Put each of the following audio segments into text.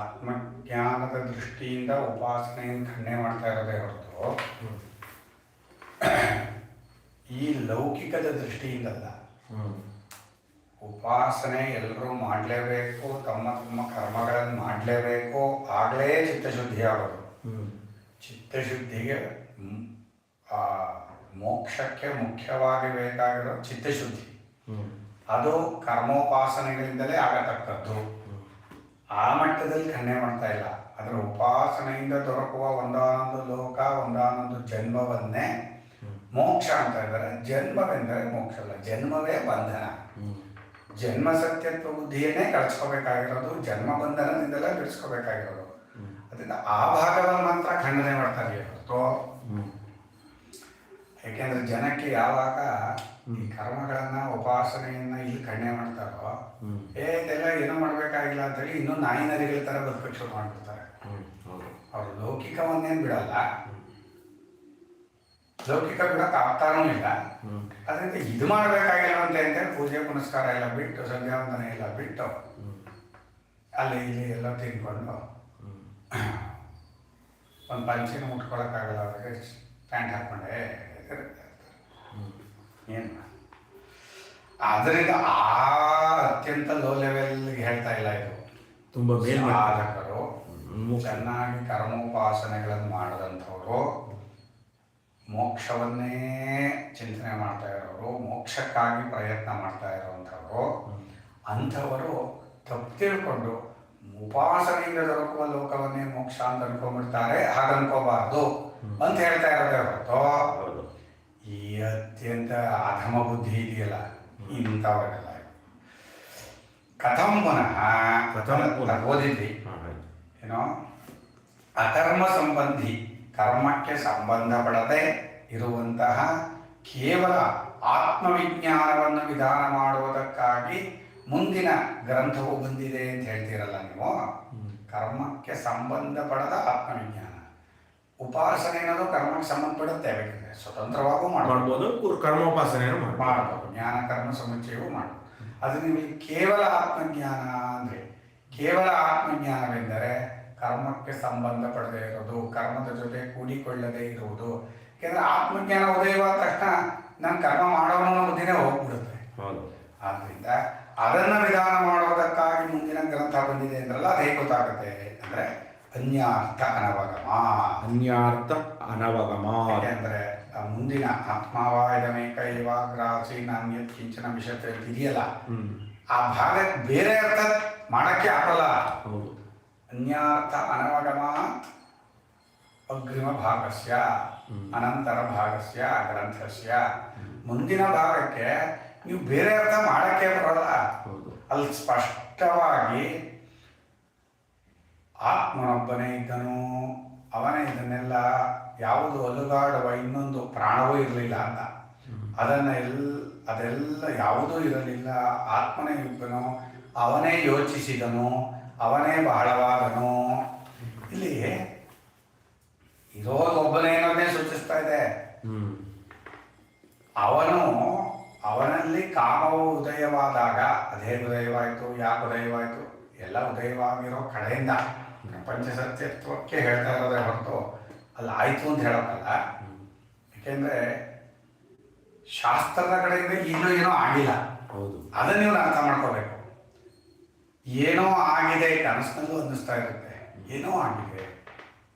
ಆತ್ಮಜ್ಞಾನದ ದೃಷ್ಟಿಯಿಂದ ಉಪಾಸನೆಯನ್ನು ಖಂಡನೆ ಮಾಡ್ತಾ ಇರೋದೇ ಹೊರತು, ಈ ಲೌಕಿಕದ ದೃಷ್ಟಿಯಿಂದಲ್ಲ. ಉಪಾಸನೆ ಎಲ್ಲರೂ ಮಾಡಲೇಬೇಕು, ತಮ್ಮ ತಮ್ಮ ಕರ್ಮಗಳನ್ನು ಮಾಡಲೇಬೇಕು, ಆಗಲೇ ಚಿತ್ತಶುದ್ಧಿ ಆಗೋದು. ಚಿತ್ತಶುದ್ಧಿಗೆ ಮೋಕ್ಷಕ್ಕೆ ಮುಖ್ಯವಾಗಿ ಬೇಕಾಗಿರೋ ಚಿತ್ತಶುದ್ಧಿ. ಅದು ಕರ್ಮೋಪಾಸನೆಗಳಿಂದಲೇ ಆಗತಕ್ಕದ್ದು. ಆ ಮಟ್ಟದಲ್ಲಿ ಖಂಡನೆ ಮಾಡ್ತಾ ಇಲ್ಲ. ಅದರ ಉಪಾಸನೆಯಿಂದ ದೊರಕುವ ಒಂದಾನೊಂದು ಲೋಕ ಒಂದಾನೊಂದು ಜನ್ಮವನ್ನೇ ಮೋಕ್ಷ ಅಂತ ಇದ್ದಾರೆ ಜನ್ಮವೆಂದರೆ ಮೋಕ್ಷ ಅಲ್ಲ ಜನ್ಮವೇ ಬಂಧನ. ಜನ್ಮ ಸತ್ಯತ್ವ ಬುದ್ಧಿಯನ್ನೇ ಕಳಿಸ್ಕೋಬೇಕಾಗಿರೋದು ಜನ್ಮ ಬಂಧನದಿಂದಲೇ ಬಿಡಿಸ್ಕೋಬೇಕಾಗಿರೋದು. ಅದರಿಂದ ಆ ಭಾಗವನ್ನು ಮಾತ್ರ ಖಂಡನೆ ಮಾಡ್ತಾರೆ ಹೊರತು ಯಾಕೆಂದ್ರೆ ಜನಕ್ಕೆ ಯಾವಾಗ ಈ ಕರ್ಮಗಳನ್ನ ಉಪಾಸನೆಯನ್ನ ಇಲ್ಲಿ ಕಡಿಮೆ ಮಾಡ್ತಾರೋ ಏ ಇದೆಲ್ಲ ಏನೂ ಮಾಡಬೇಕಾಗಿಲ್ಲ ಅಂತೇಳಿ ಇನ್ನೂ ನಾಯಿ ನರಿಗಳ ತರ ಬದುಕಕ್ಕೆ ಶುರು ಮಾಡ್ಬಿಡ್ತಾರೆ. ಅವ್ರು ಲೌಕಿಕವನ್ನೇನು ಬಿಡಲ್ಲ. ಲೌಕಿಕ ಬಿಡೋಕೆ ಆಗ್ತಾನೂ ಇಲ್ಲ. ಅದರಿಂದ ಇದು ಮಾಡಬೇಕಾಗಿಲ್ವಂತೆ ಅಂತೇಳಿ ಪೂಜೆ ಪುನಸ್ಕಾರ ಎಲ್ಲ ಬಿಟ್ಟು ಸಂಧ್ಯಾ ವಂದನೆ ಎಲ್ಲ ಬಿಟ್ಟು ಅಲ್ಲಿ ಇಲ್ಲಿ ಎಲ್ಲ ತಿನ್ಕೊಂಡು ಒಂದು ಪಂಚಿನ ಮುಟ್ಕೊಳಕ್ಕಾಗಲ್ಲ ಅವ್ರಿಗೆ ಪ್ಯಾಂಟ್ ಹಾಕೊಂಡೆ. ಹ್ಮ್ ಏನು ಅದರಿಂದ ಆ ಅತ್ಯಂತ ಲೋ ಲೆವೆಲ್ಗೆ ಹೇಳ್ತಾ ಇಲ್ಲ ಇದು. ತುಂಬಾ ಸಾಧಕರು. ಚೆನ್ನಾಗಿ ಕರ್ಮೋಪಾಸನೆಗಳನ್ನು ಮಾಡದಂಥವ್ರು ಮೋಕ್ಷವನ್ನೇ ಚಿಂತನೆ ಮಾಡ್ತಾ ಇರೋರು ಮೋಕ್ಷಕ್ಕಾಗಿ ಪ್ರಯತ್ನ ಮಾಡ್ತಾ ಇರುವಂಥವ್ರು ಅಂಥವರು ತಪ್ಪು ತಿಳ್ಕೊಂಡು ಉಪಾಸನೆಯಿಂದ ದೊರಕುವ ಲೋಕವನ್ನೇ ಮೋಕ್ಷ ಅಂತ ಅನ್ಕೊಂಡ್ಬಿಡ್ತಾರೆ ಹಾಗನ್ಕೋಬಾರ್ದು ಅಂತ ಹೇಳ್ತಾ ಇರೋದೇ ಹೊರತು. ಅತ್ಯಂತ ಅಧಮ ಬುದ್ಧಿ ಇದೆಯಲ್ಲ ಇಂಥವರೆಲ್ಲ. ಕಥಂ ಪುನಃ ಪುನಃ. ಓದಿದ್ವಿ. ಏನೋ ಅಕರ್ಮ ಸಂಬಂಧಿ ಕರ್ಮಕ್ಕೆ ಸಂಬಂಧಪಡದೆ ಇರುವಂತಹ ಕೇವಲ ಆತ್ಮವಿಜ್ಞಾನವನ್ನು ವಿಧಾನ ಮಾಡುವುದಕ್ಕಾಗಿ ಮುಂದಿನ ಗ್ರಂಥವು ಬಂದಿದೆ ಅಂತ ಹೇಳ್ತೀರಲ್ಲ ನೀವು? ಕರ್ಮಕ್ಕೆ ಸಂಬಂಧಪಡದ ಆತ್ಮವಿಜ್ಞಾನ. ಉಪಾಸನೆ ಅನ್ನೋದು ಕರ್ಮಕ್ಕೆ ಸಂಬಂಧಪಡುತ್ತೆ ಬೇಕಿದ್ರೆ ಸ್ವತಂತ್ರವಾಗೂ ಮಾಡಬಹುದು ಮಾಡ್ಬೋದು ಕುರ್- ಕರ್ಮೋಪಾಸನೆಯನ್ನು ಮಾಡ್ಬೋದು. ಮಾಡಬಹುದು ಜ್ಞಾನ ಕರ್ಮ ಸಮುಚ್ಚಯವೂ ಮಾಡಬಹುದು ಅದು ನಿಮಗೆ ಕೇವಲ ಆತ್ಮಜ್ಞಾನ ಅಂದ್ರೆ ಕೇವಲ ಆತ್ಮಜ್ಞಾನವೆಂದರೆ ಕರ್ಮಕ್ಕೆ ಸಂಬಂಧಪಡದೆ ಇರೋದು ಕರ್ಮದ ಜೊತೆ ಕೂಡಿಕೊಳ್ಳದೆ ಇರುವುದು. ಯಾಕೆಂದ್ರೆ ಆತ್ಮಜ್ಞಾನ ಉದಯವಾದ ತಕ್ಷಣ ನಾನು ಕರ್ಮ ಮಾಡೋಣ ಬುದ್ಧಿನೇ ಹೋಗ್ಬಿಡುತ್ತೆ. ಆದ್ರಿಂದ ಅದನ್ನ ವಿಧಾನ ಮಾಡೋದಕ್ಕಾಗಿ ಮುಂದಿನ ಗ್ರಂಥ ಬಂದಿದೆ ಅಂದ್ರಲ್ಲ ಅದೇ ಗೊತ್ತಾಗುತ್ತೆ. ಅಂದ್ರೆ ಅನ್ಯಾರ್ಥ ಅನವಗಮ. ಅನ್ಯಾರ್ಥ ಅನವಗಮ. ಯಾಕೆಂದರೆ ಮುಂದಿನ ಆತ್ಮಾವಾಯದಮೇಕ ಇವಾಗ್ರಾಸಿ ನಾಣ್ಯತ್ ಕಿಂಚನ ವಿಷಯ ಇದೆಯಲ್ಲ ಆ ಭಾಗ ಬೇರೆ ಅರ್ಥ ಮಾಡಕ್ಕೆ ಆಗಲ್ಲ. ಹೌದು. ಅನ್ಯಾರ್ಥ ಅನವಗಮ ಅಗ್ರಿಮ ಭಾಗಸ್ಯ ಅನಂತರ ಭಾಗಸ್ಯ ಗ್ರಂಥಸ್ಯ. ಮುಂದಿನ ಭಾಗಕ್ಕೆ ನೀವು ಬೇರೆ ಅರ್ಥ ಮಾಡಕ್ಕೆ ಬರಲ್ಲ. ಅಲ್ಲಿ ಸ್ಪಷ್ಟವಾಗಿ ಆತ್ಮನೊಬ್ಬನೇ ಇದ್ದನು. ಅವನೇ ಇದನ್ನೆಲ್ಲ ಯಾವುದು ಅಲುಗಾಡುವ ಇನ್ನೊಂದು ಪ್ರಾಣವೂ ಇರಲಿಲ್ಲ ಅಂತ. ಅದನ್ನ ಎಲ್, ಅದೆಲ್ಲ ಯಾವುದೂ ಇರಲಿಲ್ಲ. ಆತ್ಮನೇ ಇದ್ದನು. ಅವನೇ ಯೋಚಿಸಿದನು. ಅವನೇ ಬಹಳವಾದನು. ಇಲ್ಲಿ ಇರೋದು ಒಬ್ಬನೇ ಅನ್ನೋದೇ ಸೂಚಿಸ್ತಾ ಇದೆ. ಅವನು, ಅವನಲ್ಲಿ ಕಾಮವು ಉದಯವಾದಾಗ, ಅದೇ ಉದಯವಾಯಿತು, ಯಾಕೆ ಉದಯವಾಯಿತು? ಎಲ್ಲ ಉದಯವಾಗಿರೋ ಕಡೆಯಿಂದ ಪ್ರಪಂಚ ಸತ್ಯತ್ವಕ್ಕೆ ಹೇಳ್ತಾ ಇರೋದೇ ಹೊರತು ಅಲ್ಲಿ ಆಯಿತು ಅಂತ ಹೇಳೋಕ್ಕಲ್ಲ. ಯಾಕೆಂದ್ರೆ ಶಾಸ್ತ್ರದ ಕಡೆಯಿಂದ ಇನ್ನೂ ಏನೋ ಆಗಿಲ್ಲ. ಹೌದು. ಅದನ್ನ ನೀವು ಅರ್ಥ ಮಾಡ್ಕೋಬೇಕು. ಏನೋ ಆಗಿದೆ ಕನಸಿನಲ್ಲೂ ಅನ್ನಿಸ್ತಾ ಇರುತ್ತೆ. ಏನೋ ಆಗಿದೆ.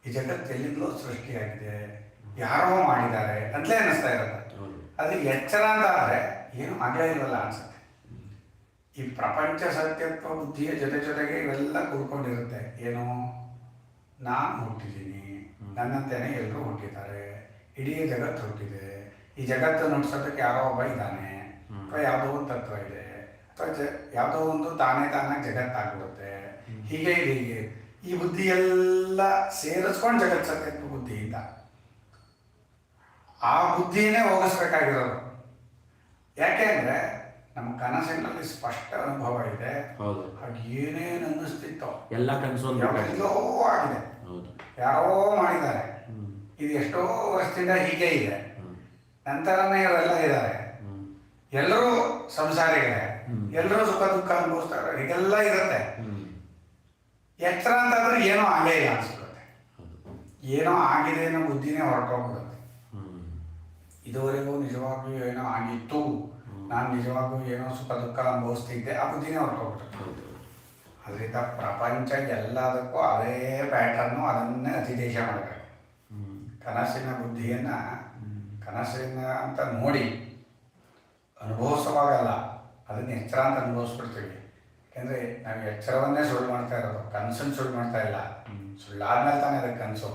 ಈ ಜಗತ್ತು ಸೃಷ್ಟಿ ಸೃಷ್ಟಿಯಾಗಿದೆ. ಯಾರೋ ಮಾಡಿದ್ದಾರೆ ಅಂತಲೇ ಅನ್ನಿಸ್ತಾ ಇರುತ್ತೆ. ಅದು ಎಚ್ಚರ ಅಂತ ಆದರೆ ಏನೂ ಆಗಲೇ ಇಲ್ವಲ್ಲ ಅನ್ಸುತ್ತೆ. ಈ ಪ್ರಪಂಚ ಸತ್ಯತ್ವ ಬುದ್ಧಿಯ ಜೊತೆ ಜೊತೆಗೆ ಇವೆಲ್ಲ ಕೂಡ್ಕೊಂಡಿರುತ್ತೆ ಏನು ನಾನು ಹುಟ್ಟಿದ್ದೀನಿ ನನ್ನಂತೆಯೇ ಎಲ್ಲರೂ ಹುಟ್ಟಿದ್ದಾರೆ ಇಡೀ ಜಗತ್ತು ಹುಟ್ಟಿದೆ ಈ ಜಗತ್ತು ನೋಡ್ಸೋದಕ್ಕೆ ಯಾರೋ ಒಬ್ಬ ಇದ್ದಾನೆ ಅಥವಾ ಯಾವುದೋ ಒಂದು ತತ್ವ ಇದೆ ಅಥವಾ ಜ ಯಾವುದೋ ಒಂದು ತಾನೇ ತಾನಾಗಿ ಜಗತ್ತಾಗ್ಬಿಡುತ್ತೆ ಹೀಗೆ ಇದೆ ಹೀಗೆ ಈ ಬುದ್ಧಿ ಎಲ್ಲ ಸೇರಿಸ್ಕೊಂಡು ಜಗತ್ ಸತ್ಯತ್ವ ಬುದ್ಧಿಯಿಂದ. ಆ ಬುದ್ಧಿನೇ ಹೋಗಿಸ್ಬೇಕಾಗಿರೋದು. ಯಾಕೆಂದ್ರೆ ನಮ್ಮ ಕನಸಿನಲ್ಲಿ ಸ್ಪಷ್ಟ ಅನುಭವ ಇದೆ. ಹೌದು. ಹಾಗೆ ಏನೇನು ಅನ್ನಿಸ್ತಿತ್ತೋ ಎಲ್ಲ ಕನಸು ಎಲ್ಲೋ ಆಗಿದೆ. ಹೌದು. ಯಾರೋ ಮಾಡಿದ್ದಾರೆ. ಇದು ಎಷ್ಟೋ ವರ್ಷದಿಂದ ಹೀಗೆ ಇದೆ. ನಂತರನೇ ಇವರೆಲ್ಲ ಇದ್ದಾರೆ. ಎಲ್ಲರೂ ಸಂಸಾರಿಗಳೇ. ಎಲ್ಲರೂ ಸುಖ ದುಃಖ ಅನುಭವಿಸ್ತಾರೆ. ಹೀಗೆಲ್ಲ ಇರುತ್ತೆ. ಹ್ಮ್. ಅಂತಂದ್ರೆ ಏನೋ ಆಗೇ ಇಲ್ಲ ಅನ್ಸ್ಬಿಡುತ್ತೆ. ಏನೋ ಆಗಿದೆ ಅನ್ನೋ ಬುದ್ಧಿನೇ ಹೊರಟೋಗ್ಬಿಡುತ್ತೆ. ಇದುವರೆಗೂ ನಿಜವಾಗ್ಲೂ ಏನೋ ಆಗಿತ್ತು. ನಾನು ನಿಜವಾಗ್ಲೂ ಏನೋ ಸುಖ ದುಃಖ ಅನುಭವಿಸ್ತಿದ್ದೆ. ಆ ಬುದ್ಧಿನೇ ಹೊರಟೋಗ್ಬಿಡುತ್ತೆ ಅದರಿಂದ ಪ್ರಪಂಚ ಎಲ್ಲದಕ್ಕೂ ಅದೇ ಪ್ಯಾಟರ್ನು ಅದನ್ನೇ ಅತಿದೇಶ ಮಾಡಬೇಕು. ಕನಸಿನ ಬುದ್ಧಿಯನ್ನು ಕನಸಿನ ಅಂತ ನೋಡಿ ಅನುಭವಿಸುವಾಗಲ್ಲ ಅದನ್ನು ಎಚ್ಚರ ಅಂತ ಅನುಭವಿಸ್ಬಿಡ್ತೀವಿ. ಯಾಕೆಂದರೆ ನಾವು ಎಚ್ಚರವನ್ನೇ ಸುಳ್ಳು ಮಾಡ್ತಾ ಇರೋದು ಕನಸನ್ನು ಸುಳ್ಳು ಮಾಡ್ತಾ ಇಲ್ಲ. ಸುಳ್ಳಾದ್ಮೇಲೆ ತಾನೇ ಅದಕ್ಕೆ ಕನಸು.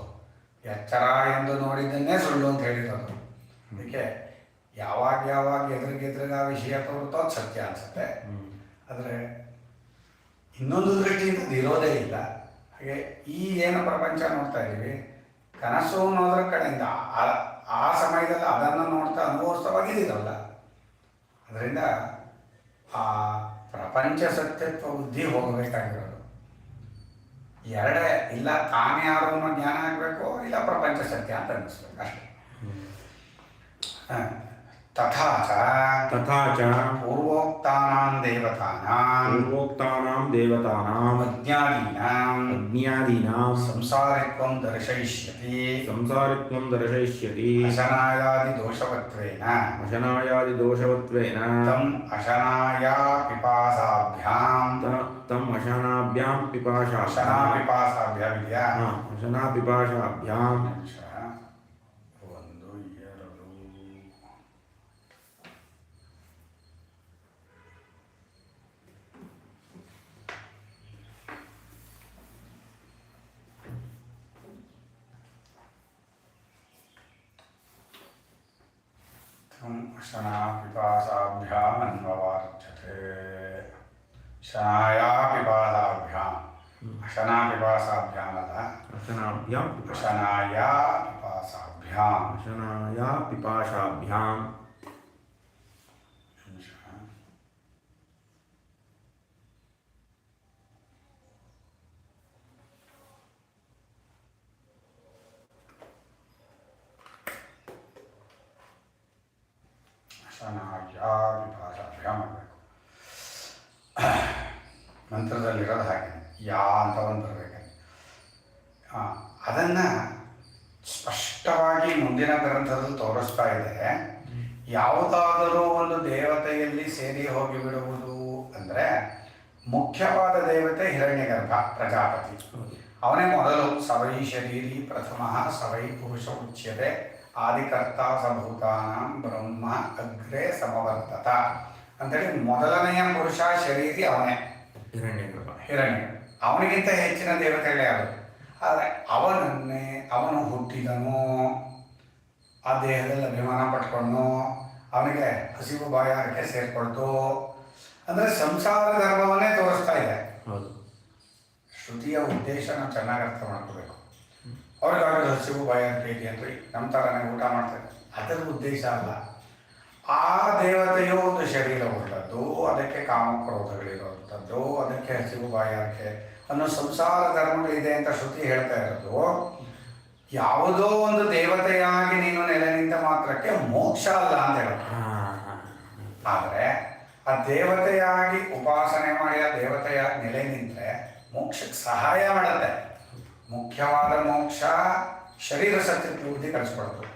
ಎಚ್ಚರ ಎಂದು ನೋಡಿದ್ದನ್ನೇ ಸುಳ್ಳು ಅಂತ ಹೇಳಿರೋದು. ಅದಕ್ಕೆ ಯಾವಾಗ ಯಾವಾಗ ಎದುರಿಗೆದುರಿಗೆ ಆ ವಿಷಯ ಕೊಡುತ್ತೋ ಅದು ಸತ್ಯ ಅನಿಸುತ್ತೆ. ಆದರೆ ಇನ್ನೊಂದು ದೃಷ್ಟಿಯಿಂದ ಅದು ಇರೋದೇ ಇಲ್ಲ. ಹಾಗೆ ಈ ಏನು ಪ್ರಪಂಚ ನೋಡ್ತಾ ಇದ್ದೀವಿ ಕನಸು ಅನ್ನೋದ್ರ ಕಡೆಯಿಂದ ಆ- ಆ ಸಮಯದಲ್ಲಿ ಅದನ್ನು ನೋಡ್ತಾ ಅನುಭವಿಸ್ತವಾಗಿದ್ದೀರಲ್ಲ ಅದರಿಂದ ಆ ಪ್ರಪಂಚ ಸತ್ಯತ್ವ ಬುದ್ಧಿ ಹೋಗಬೇಕಾಗಿರೋದು. ಎರಡೇ ಇಲ್ಲ ತಾನೇ ಯಾರು ಅನ್ನೋ ಜ್ಞಾನ ಆಗಬೇಕು ಇಲ್ಲ ಪ್ರಪಂಚ ಸತ್ಯ ಅಂತ ಅನ್ನಿಸ್ಬೇಕು ಅಷ್ಟೇ. ಹ. तथा च तथा च पूर्वोक्तानां देवतानां। पूर्वोक्तानां देवतानाम् अज्ञादीनाम् अज्ञादीनां। संसारित्वं दर्शयिष्यति। संसारित्वं दर्शयिष्यति। अशनायादिदोषवत्वेन अशनायादिदोषवत्वेन तम् अशनाया पिपासाभ्यां तम् अशनाभ्यां पिपाशा अशना पिपासाभ्यां अशना पिपाशाभ्यां अच्छा। शना पिपासाभ्यामन्ववार्ध्यते शनाया पिपासाभ्याम् अशना पिपासाभ्यामಲ್ಲ अशनाभ्यां शनाया पिपासाभ्याम् अशनाया पिपाशाभ्यां ಶನಾಯ ವಿಭಾಷಾಭ್ಯಾಮ್ ಮಾಡಬೇಕು ಮಂತ್ರದಲ್ಲಿರೋದು ಹಾಗೆ, ಯಾ ಅಂತ ಒಂದು ಬರಬೇಕು ಅದನ್ನು ಸ್ಪಷ್ಟವಾಗಿ ಮುಂದಿನ ಗ್ರಂಥದಲ್ಲಿ ತೋರಿಸ್ತಾ ಇದೆ. ಯಾವುದಾದರೂ ಒಂದು ದೇವತೆಯಲ್ಲಿ ಸೇರಿ ಹೋಗಿಬಿಡುವುದು ಅಂದರೆ ಮುಖ್ಯವಾದ ದೇವತೆ ಹಿರಣ್ಯಗರ್ಭ, ಪ್ರಜಾಪತಿ. ಅವನೇ ಮೊದಲು ಸವೈ ಶರೀರಿ ಪ್ರಥಮ ಸವೈ ಪುರುಷ ಉಚ್ಯತೆ. ಆದಿಕರ್ತ ಸಭೂತಾನಾಂ ಬ್ರಹ್ಮ ಅಗ್ರೆ ಸಮವರ್ತತ. ಅಂತೇಳಿ ಮೊದಲನೆಯ ಪುರುಷ ಶರೀರಿ ಅವನೇ. ಹಿರಣ್ಯ ಹಿರಣ್ಯ. ಅವನಿಗಿಂತ ಹೆಚ್ಚಿನ ದೇವತೆಗಳೇ ಯಾರು? ಆದರೆ ಅವನನ್ನೇ ಅವನು ಹುಟ್ಟಿದನು. ಆ ದೇಹದಲ್ಲಿ ಅಭಿಮಾನ ಪಟ್ಕೊಂಡು ಅವನಿಗೆ ಹಸಿವು ಬಾಯಾರಿಕೆ ಸೇರ್ಕೊಳ್ತು. ಅಂದರೆ ಸಂಸಾರ ಧರ್ಮವನ್ನೇ ತೋರಿಸ್ತಾ ಇದೆ. ಶ್ರುತಿಯ ಉದ್ದೇಶ ನಾವು ಚೆನ್ನಾಗಿ ಅರ್ಥ ಮಾಡ್ಕೋಬೇಕು. ಅವ್ರಿಗಾಗ ಹಸಿವು ಬಾಯಿ ಅಂತ ಹೇಳಿ ಅಂದ್ರೆ ನಮ್ಮ ಥರನೇ ಊಟ ಮಾಡ್ತಾರೆ. ಅದರ ಉದ್ದೇಶ ಅಲ್ಲ. ಆ ದೇವತೆಯು ಒಂದು ಶರೀರ ಉಳ್ಳದ್ದು ಅದಕ್ಕೆ ಕಾಮಕ್ರೋಧಗಳಿರುವಂಥದ್ದು ಅದಕ್ಕೆ ಹಸಿವು ಬಾಯಾರಿಕೆ ಅನ್ನೋ ಸಂಸಾರ ಧರ್ಮಗಳಿದೆ ಅಂತ ಶ್ರುತಿ ಹೇಳ್ತಾ ಇರೋದು. ಯಾವುದೋ ಒಂದು ದೇವತೆಯಾಗಿ ನೀನು ನೆಲೆ ನಿಂತ ಮಾತ್ರಕ್ಕೆ ಮೋಕ್ಷ ಅಲ್ಲ ಅಂತ ಹೇಳ್ತಾರೆ ಆದರೆ ಆ ದೇವತೆಯಾಗಿ ಉಪಾಸನೆ ಮಾಡಿ ಆ ದೇವತೆಯ ನೆಲೆ ನಿಂತರೆ ಮೋಕ್ಷಕ್ಕೆ ಸಹಾಯ ಮಾಡುತ್ತೆ. ಮುಖ್ಯವಾದ ಮೋಕ್ಷ ಶರೀರ ಸತ್ಯ ಬುದ್ಧಿ ಕಳಿಸ್ಕೊಡೋದು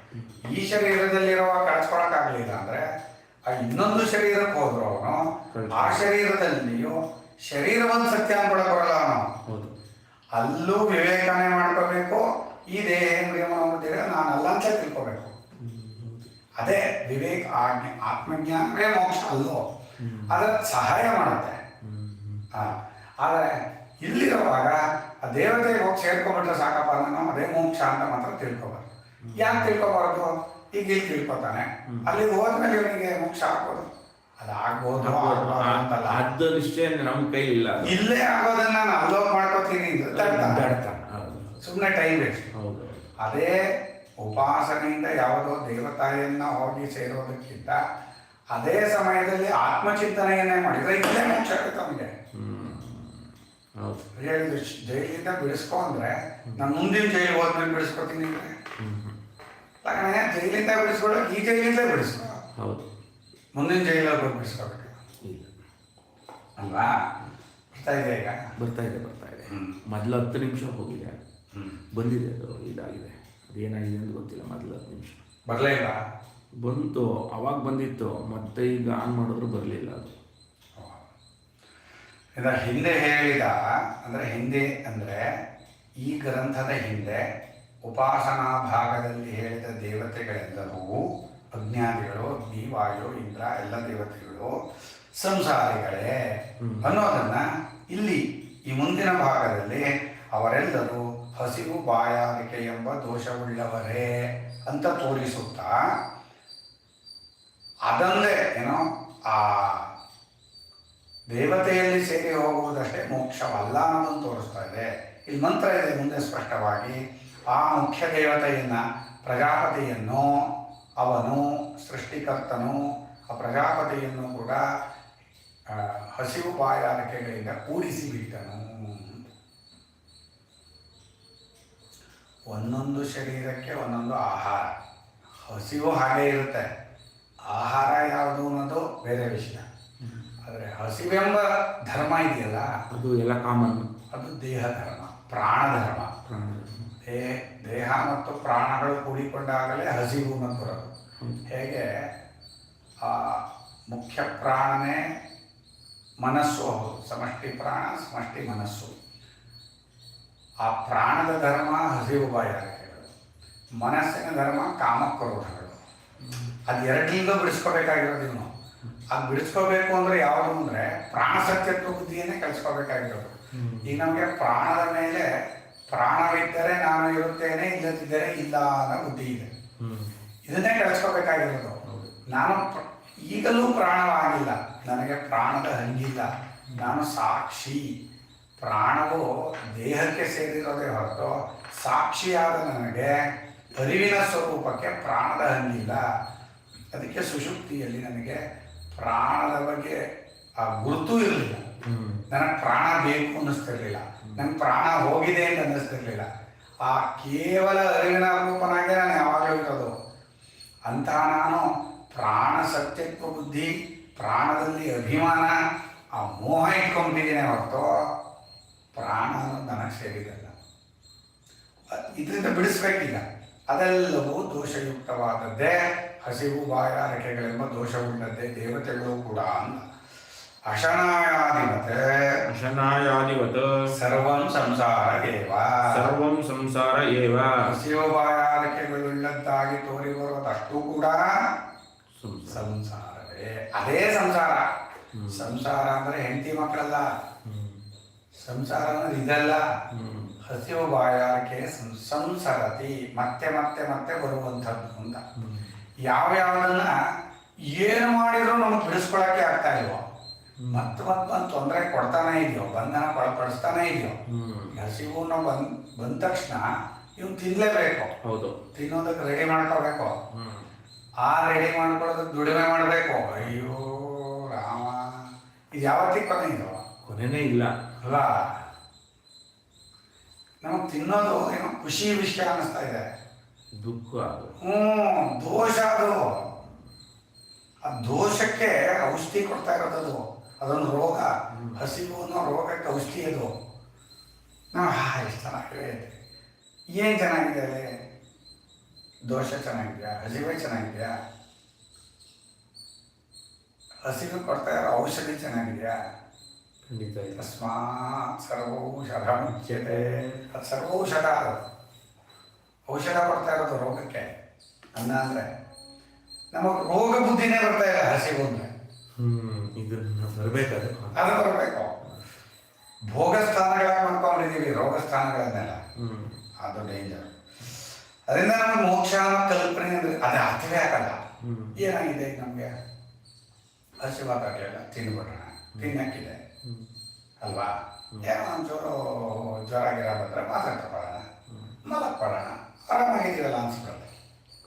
ಈ ಶರೀರದಲ್ಲಿರುವ ಕಳಿಸ್ಕೊಳಕಾಗಲಿಲ್ಲ ಅಂದರೆ ಆ ಇನ್ನೊಂದು ಶರೀರಕ್ಕೆ ಹೋದ್ರು ಅವನು ಆ ಶರೀರದಲ್ಲಿಯೂ ಶರೀರವನ್ನು ಸತ್ಯ ಅನ್ಕೊಳಕ್ ಬರಲ್ಲ ಅವನು. ಹೌದು. ಅಲ್ಲೂ ವಿವೇಚನೆ ಮಾಡ್ಕೋಬೇಕು. ಈ ದೇಹೇಂದ್ರಿಯ ನಾನು ಅಲ್ಲ ಅಂತ ತಿಳ್ಕೋಬೇಕು. ಅದೇ ವಿವೇಕ ಆಜ್ಞೆ ಆತ್ಮಜ್ಞಾನವೇ ಮೋಕ್ಷ ಅಲ್ಲೋ. ಅದರ ಸಹಾಯ ಮಾಡುತ್ತೆ. ಆದರೆ ಇಲ್ಲಿರುವಾಗ ಆ ದೇವತೆಗೆ ಹೋಗಿ ಸೇರ್ಕೊಂಡ್ಬಿಟ್ರೆ ಸಾಕಪ್ಪ ಅಂದ್ರೆ ನಾವು ಅದೇ ಮೋಕ್ಷ ಅಂತ ಮಾತ್ರ ತಿಳ್ಕೊಬಾರ್ದು. ಯಾಕೆ ತಿಳ್ಕೊಬಾರ್ದು? ಈಗ ಇಲ್ಲಿ ತಿಳ್ಕೊತಾನೆ. ಅಲ್ಲಿ ಹೋದ್ಮೇಲೆ ಇವನಿಗೆ ಮೋಕ್ಷ ಆಗ್ಬೋದು. ಅದು ಆಗ್ಬೋದು. ಆಗ್ಬಾರ್ದು ಅಂತಲ್ಲ. ಅದ ನಿಶ್ಚಯ ನಮ್ಮ ಕೈ ಇಲ್ಲ. ಇಲ್ಲೇ ಆಗೋದನ್ನ ನಾನು ಅಲೋವ್ ಮಾಡ್ಕೋತೀನಿ. ಸುಮ್ಮನೆ ಟೈಮ್ ವೇಸ್ಟ್ ಅದೇ ಉಪಾಸನೆಯಿಂದ ಯಾವುದೋ ದೇವತಾಯನ್ನ ಹೋಗಿ ಸೇರೋದಕ್ಕಿಂತ ಅದೇ ಸಮಯದಲ್ಲಿ ಆತ್ಮಚಿಂತನೆಯನ್ನೇ ಮಾಡಿದ್ರೆ ಇಲ್ಲೇ ಮೋಕ್ಷ ಆಗುತ್ತೆ ಅವನಿಗೆ ಹೇಳಿದ್ರು ಜೈಲಿಂದ ಬಿಡಿಸ್ಕೊ ಅಂದರೆ ನಾನು ಮುಂದಿನ ಜೈಲಿಗೆ ಹೋದ್ಮೇಲೆ ಬಿಡಿಸ್ಕೊತೀನಿ ಅಂದರೆ. ಜೈಲಿಂದ ಬಿಡಿಸ್ಕೊಳ್ಳೋಕೆ ಈ ಜೈಲಿಂದ ಬಿಡಿಸ್ಕೊ ಹೌದು. ಮುಂದಿನ ಜೈಲಲ್ಲಿ ಹೋಗಿ ಬಿಡಿಸ್ಕೋಬೇಕು. ಅಲ್ವಾ? ಬರ್ತಾ ಇದೆ ಈಗ? ಬರ್ತಾ ಇದೆ ಬರ್ತಾ ಇದೆ. ಮೊದಲು ಹತ್ತು ನಿಮಿಷ ಹೋಗಿದೆ. ಬಂದಿದೆ ಅದು ಇದಾಗಿದೆ. ಅದೇನಾಗಿದೆ ಅಂತ ಗೊತ್ತಿಲ್ಲ ಮೊದಲು ಹತ್ತು ನಿಮಿಷ. ಬರಲೇ ಇಲ್ಲ? ಬಂತು ಅವಾಗ ಬಂದಿತ್ತು. ಮತ್ತೆ ಈಗ ಆನ್ ಮಾಡಿದ್ರು ಬರಲಿಲ್ಲ ಅದು. ಇದರ ಹಿಂದೆ ಹೇಳಿದ ಅಂದರೆ ಹಿಂದೆ ಅಂದರೆ ಈ ಗ್ರಂಥದ ಹಿಂದೆ ಉಪಾಸನಾ ಭಾಗದಲ್ಲಿ ಹೇಳಿದ ದೇವತೆಗಳೆಲ್ಲರೂ ಅಜ್ಞಾನಿಗಳು ವಾಯು ಇಂದ್ರ ಎಲ್ಲ ದೇವತೆಗಳು ಸಂಸಾರಿಗಳೇ ಅನ್ನೋದನ್ನ ಇಲ್ಲಿ ಈ ಮುಂದಿನ ಭಾಗದಲ್ಲಿ ಅವರೆಲ್ಲರೂ ಹಸಿವು ಬಾಯಾರಿಕೆ ಎಂಬ ದೋಷವುಳ್ಳವರೇ ಅಂತ ತೋರಿಸುತ್ತಾ ಅದಲ್ಲೇ ಏನೋ ಆ ದೇವತೆಯಲ್ಲಿ ಸೇರಿ ಹೋಗುವುದಷ್ಟೇ ಮೋಕ್ಷವಲ್ಲ ಅನ್ನೋದನ್ನು ತೋರಿಸ್ತಾ ಇದೆ. ಇಲ್ಲಿ ಮಂತ್ರ ಇದೆ ಮುಂದೆ ಸ್ಪಷ್ಟವಾಗಿ, ಆ ಮುಖ್ಯ ದೇವತೆಯನ್ನು ಪ್ರಜಾಪತಿಯನ್ನು, ಅವನು, ಸೃಷ್ಟಿಕರ್ತನು, ಆ ಪ್ರಜಾಪತಿಯನ್ನು ಕೂಡ ಹಸಿವು ಬಾಯಾರಿಕೆಗಳಿಂದ ಕೂಡಿಸಿ ಬಿಟ್ಟನು. ಒಂದೊಂದು ಶರೀರಕ್ಕೆ ಒಂದೊಂದು ಆಹಾರ. ಹಸಿವು ಹಾಗೆ ಇರುತ್ತೆ. ಆಹಾರ ಯಾವುದು ಅನ್ನೋದು ಬೇರೆ ವಿಷಯ. ಆದರೆ ಹಸಿವೆಂಬ ಧರ್ಮ ಇದೆಯಲ್ಲ? ಅದು ಎಲ್ಲ ಕಾಮನ್. ಅದು ದೇಹ ಧರ್ಮ ಪ್ರಾಣ ಧರ್ಮ. ದೇಹ ದೇಹ ಮತ್ತು ಪ್ರಾಣಗಳು ಕೂಡಿಕೊಂಡಾಗಲೇ ಹಸಿವು ಅಂತ ಬರೋದು. ಹೇಗೆ? ಆ ಮುಖ್ಯ ಪ್ರಾಣನೇ ಮನಸ್ಸು ಹೌದು ಸಮಷ್ಟಿ ಪ್ರಾಣ ಸಮಷ್ಟಿ ಮನಸ್ಸು. ಆ ಪ್ರಾಣದ ಧರ್ಮ ಹಸಿವು ಬಾಯಾರಿಕೆಗಳು ಮನಸ್ಸಿನ ಧರ್ಮ ಕಾಮಕ್ರೋಧಗಳು. ಅದು ಎರಡರಿಂದ ಬಿಡಿಸ್ಕೋಬೇಕಾಗಿರೋದು ಇವನು. ಅದು ಬಿಡಿಸ್ಕೋಬೇಕು ಅಂದ್ರೆ ಯಾವುದು ಅಂದ್ರೆ ಪ್ರಾಣ ಸತ್ಯತ್ವ ಬುದ್ಧಿಯನ್ನೇ ಕಲಿಸ್ಕೋಬೇಕಾಗಿರೋದು. ಈಗ ನಮಗೆ ಪ್ರಾಣದ ಮೇಲೆ ಪ್ರಾಣವಿದ್ದರೆ ನಾನು ಇರುತ್ತೇನೆ ಇಲ್ಲದಿದ್ದರೆ ಇಲ್ಲ ಅನ್ನೋ ಬುದ್ಧಿ ಇದೆ. ಇದನ್ನೇ ಕಲಿಸ್ಕೋಬೇಕಾಗಿರೋದು. ನಾನು ಈಗಲೂ ಪ್ರಾಣವಾಗಿಲ್ಲ. ನನಗೆ ಪ್ರಾಣದ ಹಂಗಿಲ್ಲ. ನಾನು ಸಾಕ್ಷಿ. ಪ್ರಾಣವು ದೇಹಕ್ಕೆ ಸೇರಿರೋದೇ ಹೊರತು ಸಾಕ್ಷಿಯಾದ ನನಗೆ ಅರಿವಿನ ಸ್ವರೂಪಕ್ಕೆ ಪ್ರಾಣದ ಹಂಗಿಲ್ಲ. ಅದಕ್ಕೆ ಸುಶುಕ್ತಿಯಲ್ಲಿ ನನಗೆ ಪ್ರಾಣದ ಬಗ್ಗೆ ಆ ಗುರುತು ಇರಲಿಲ್ಲ. ನನಗೆ ಪ್ರಾಣ ಬೇಕು ಅನ್ನಿಸ್ತಿರ್ಲಿಲ್ಲ. ನಂಗೆ ಪ್ರಾಣ ಹೋಗಿದೆ ಅಂತ ಅನ್ನಿಸ್ತಿರ್ಲಿಲ್ಲ. ಆ ಕೇವಲ ಅರಿವಿನ ರೂಪನಾಗೆ ನಾನು ಯಾವಾಗಲೂ ಇರೋದು. ಅಂತ ನಾನು ಪ್ರಾಣ ಸತ್ಯತ್ವ ಬುದ್ಧಿ ಪ್ರಾಣದಲ್ಲಿ ಅಭಿಮಾನ ಆ ಮೋಹ ಇಟ್ಕೊಂಡಿದ್ದೀನಿ ಹೊರತು ಪ್ರಾಣ ನನಗೆ ಸೇರಿದಲ್ಲ ಇದರಿಂದ ಬಿಡಿಸ್ಬೇಕಿಲ್ಲ. ಅದೆಲ್ಲವೂ ದೋಷಯುಕ್ತವಾದದ್ದೇ ಹಸಿವು ಬಾಯಾರಿಕೆಗಳೆಂಬ ದೋಷವುಳ್ಳದ್ದೇ ದೇವತೆಗಳು ಕೂಡ ಅಂತ ಅಶನಾಯಾಧಿಪತೆ ಅಶನಾಯಾದಿವತ್ ಸರ್ವಂ ಸಂಸಾರ ದೇವ ಸರ್ವಂ ಸಂಸಾರ ಏವ. ಹಸಿವು ಬಾಯಾರಿಕೆಗಳುಳ್ಳದ್ದಾಗಿ ತೋರಿ ಬರುವುದಷ್ಟು ಕೂಡ ಸಂಸಾರ. ಸಂಸಾರವೇ. ಅದೇ ಸಂಸಾರ. ಸಂಸಾರ ಅಂದ್ರೆ ಹೆಂಡತಿ ಮಕ್ಕಳಲ್ಲ. ಸಂಸಾರ ಅಂದ್ರೆ ಇದಲ್ಲ. ಹಸಿವು ಬಾಯಾರಿಕೆ ಸಂಸರತಿ ಮತ್ತೆ ಮತ್ತೆ ಮತ್ತೆ ಬರುವಂಥದ್ದು ಅಂತ. ಯಾವ್ಯಾವದನ್ನ ಏನು ಮಾಡಿದ್ರು ನಮಗೆ ಬಿಡಿಸ್ಕೊಳಕ್ಕೆ ಆಗ್ತಾ ಇಲ್ವೋ? ಮತ್ತೆ ಮತ್ತೆ ಒಂದು ತೊಂದರೆ ಕೊಡ್ತಾನೆ ಇದೆಯೋ ಬಂಧನ ಒಳಪಡಿಸ್ತಾನೆ ಇದೆಯೋ. ಹಸಿವು ನಾವು ಬಂದ್ ಬಂದ ತಕ್ಷಣ ಇವ್ನು ತಿನ್ಲೇಬೇಕು. ಹೌದು. ತಿನ್ನೋದಕ್ಕೆ ರೆಡಿ ಮಾಡ್ಕೋಬೇಕು. ಆ ರೆಡಿ ಮಾಡ್ಕೊಳ್ಳೋದಕ್ಕೆ ದುಡಿಮೆ ಮಾಡಬೇಕು. ಅಯ್ಯೋ ರಾಮ. ಇದು ಯಾವತ್ತಿಗೆ ಕೊನೆ ಇದು? ಕೊನೆನೇ ಇಲ್ಲ. ಅಲ್ಲ? ನಮಗೆ ತಿನ್ನೋದು ಏನೋ ಖುಷಿ ವಿಷಯ ಅನ್ನಿಸ್ತಾ ಇದೆ. ದುಃಖ ಅದು ಹ್ಞೂ ದೋಷ ಅದು. ಆ ದೋಷಕ್ಕೆ ಔಷಧಿ ಕೊಡ್ತಾ ಇರೋದು ಅದೊಂದು ರೋಗ. ಹಸಿವು ಅನ್ನೋ ರೋಗಕ್ಕೆ ಔಷಧಿ ಅದು. ನಾವು ಹಾ ಎಷ್ಟು ಚೆನ್ನಾಗಿದೆ ಏನು ಚೆನ್ನಾಗಿದೆ ಅಲ್ಲಿ? ದೋಷ ಚೆನ್ನಾಗಿದೆಯಾ? ಹಸಿವೆ ಚೆನ್ನಾಗಿದೆಯಾ? ಹಸಿವು ಕೊಡ್ತಾ ಇರೋ ಔಷಧಿ ಚೆನ್ನಾಗಿದೆಯಾ? ಖಂಡಿತ ತಸ್ಮಾತ್ ಸರ್ವೌಷಧ ಮುಖ್ಯತೆ ಅದು ಸರ್ವೌಷಧ ಅದು. ಔಷಧ ಕೊಡ್ತಾ ಇರೋದು ರೋಗಕ್ಕೆ. ಅನ್ನ ಅಂದರೆ ನಮಗೆ ರೋಗ ಬುದ್ಧಿನೇ ಬರ್ತಾ ಇಲ್ಲ ಹಸಿವು ಅಂದರೆ. ಹ್ಮ್ ಇದನ್ನ ಬರ್ಬೇಕಾದ್ರೆ ಅದು ಬರಬೇಕು. ಭೋಗ ಸ್ಥಾನಗಳ ಮಾಡ್ಕೊಂಡಿದ್ದೀವಿ ರೋಗ ಸ್ಥಾನಗಳನ್ನೆಲ್ಲ. ಅದು ಡೇಂಜರ್ ಅದರಿಂದ ನಮ್ಗೆ ಮೋಕ್ಷ ಅನ್ನೋ ಕಲ್ಪನೆ ಅಂದರೆ ಅದು ಅರ್ಥವೇ ಆಗಲ್ಲ. ಏನಾಗಿದೆ ನಮಗೆ? ಹಸಿವಾದಾಗಲಿಲ್ಲ ತಿನ್ಬಿಡೋಣ. ತಿನ್ನಕ್ಕಿದೆ. ಅಲ್ವಾ? ಏನೋ ಒಂಚೂರು ಜ್ವರ ಗಿರ ಬಂದರೆ ಮಾತಾಡ್ತಕೊಳ್ಳೋಣ ಮಲಕ್ಕೊಳ್ಳೋಣ ಆರಾಮಾಗಿದ್ದೀವಲ್ಲ ಅನ್ಸುತ್ತೆ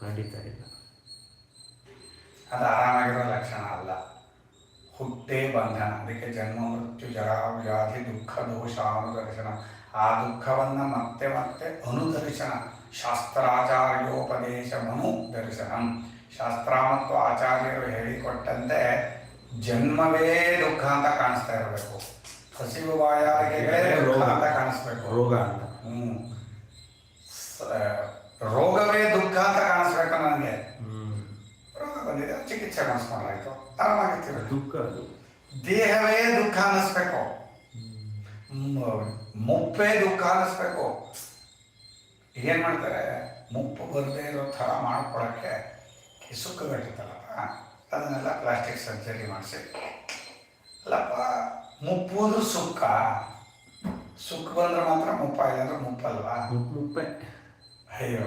ಖಂಡಿತ ಇಲ್ಲ. ಅದು ಆರಾಮಾಗಿರೋ ಲಕ್ಷಣ ಅಲ್ಲ. ಹುಟ್ಟೇ ಬಂಧನ. ಅದಕ್ಕೆ ಜನ್ಮ ಮೃತ್ಯು ಜರ ವ್ಯಾಧಿ ದುಃಖ ದೋಷ ಅನುದರ್ಶನ. ಆ ದುಃಖವನ್ನು ಮತ್ತೆ ಮತ್ತೆ ಅನುದರ್ಶನ. ಶಾಸ್ತ್ರಾಚಾರ್ಯೋಪದೇಶ ಮನು ದರ್ಶನಂ ಶಾಸ್ತ್ರ ಮತ್ತು ಆಚಾರ್ಯರು ಹೇಳಿಕೊಟ್ಟಂತೆ ಜನ್ಮವೇ ದುಃಖ ಅಂತ ಕಾಣಿಸ್ತಾ ಇರಬೇಕು. ಹಸಿವು ವಾಯಾರಿಗೆ ರೋಗ. ಅಂತ ಕಾಣಿಸ್ಬೇಕು. ರೋಗ ಅಂತ. ಸ- ರೋಗವೇ ದುಃಖ ಅಂತ ಕಾಣಿಸ್ಬೇಕು ನನಗೆ. ರೋಗ ಬಂದಿದೆ ಚಿಕಿತ್ಸೆ ಮಾಡಿಸ್ಕೊಂಡ್ರಾಯ್ತು ಆರಾಮಾಗಿರ್ತೀವಿ. ದುಃಖ ಅದು. ದೇಹವೇ ದುಃಖ ಅನ್ನಿಸ್ಬೇಕು. ಮುಪ್ಪೆ ದುಃಖ ಅನ್ನಿಸ್ಬೇಕು. ಏನ್ ಮಾಡ್ತಾರೆ ಮುಪ್ಪು ಬರದೇ ಇರೋ ಥರ ಮಾಡ್ಕೊಳಕ್ಕೆ ಸುಖ ಸುಕ್ಕುಗಟ್ಟಿತ್ತಲ್ಲಪ್ಪ ಅದನ್ನೆಲ್ಲ ಪ್ಲಾಸ್ಟಿಕ್ ಸರ್ಜರಿ ಮಾಡಿಸಿ. ಅಲ್ಲಪ್ಪ ಮುಪ್ಪುದು ಸುಕ್ಕ. ಸುಖ ಬಂದ್ರೆ ಮಾತ್ರ ಮುಪ್ಪ ಇಲ್ಲಾಂದ್ರೆ ಮುಪ್ಪಲ್ವಾ? ಮುಪ್- ಮುಪ್ಪೆ. ಅಯ್ಯೋ.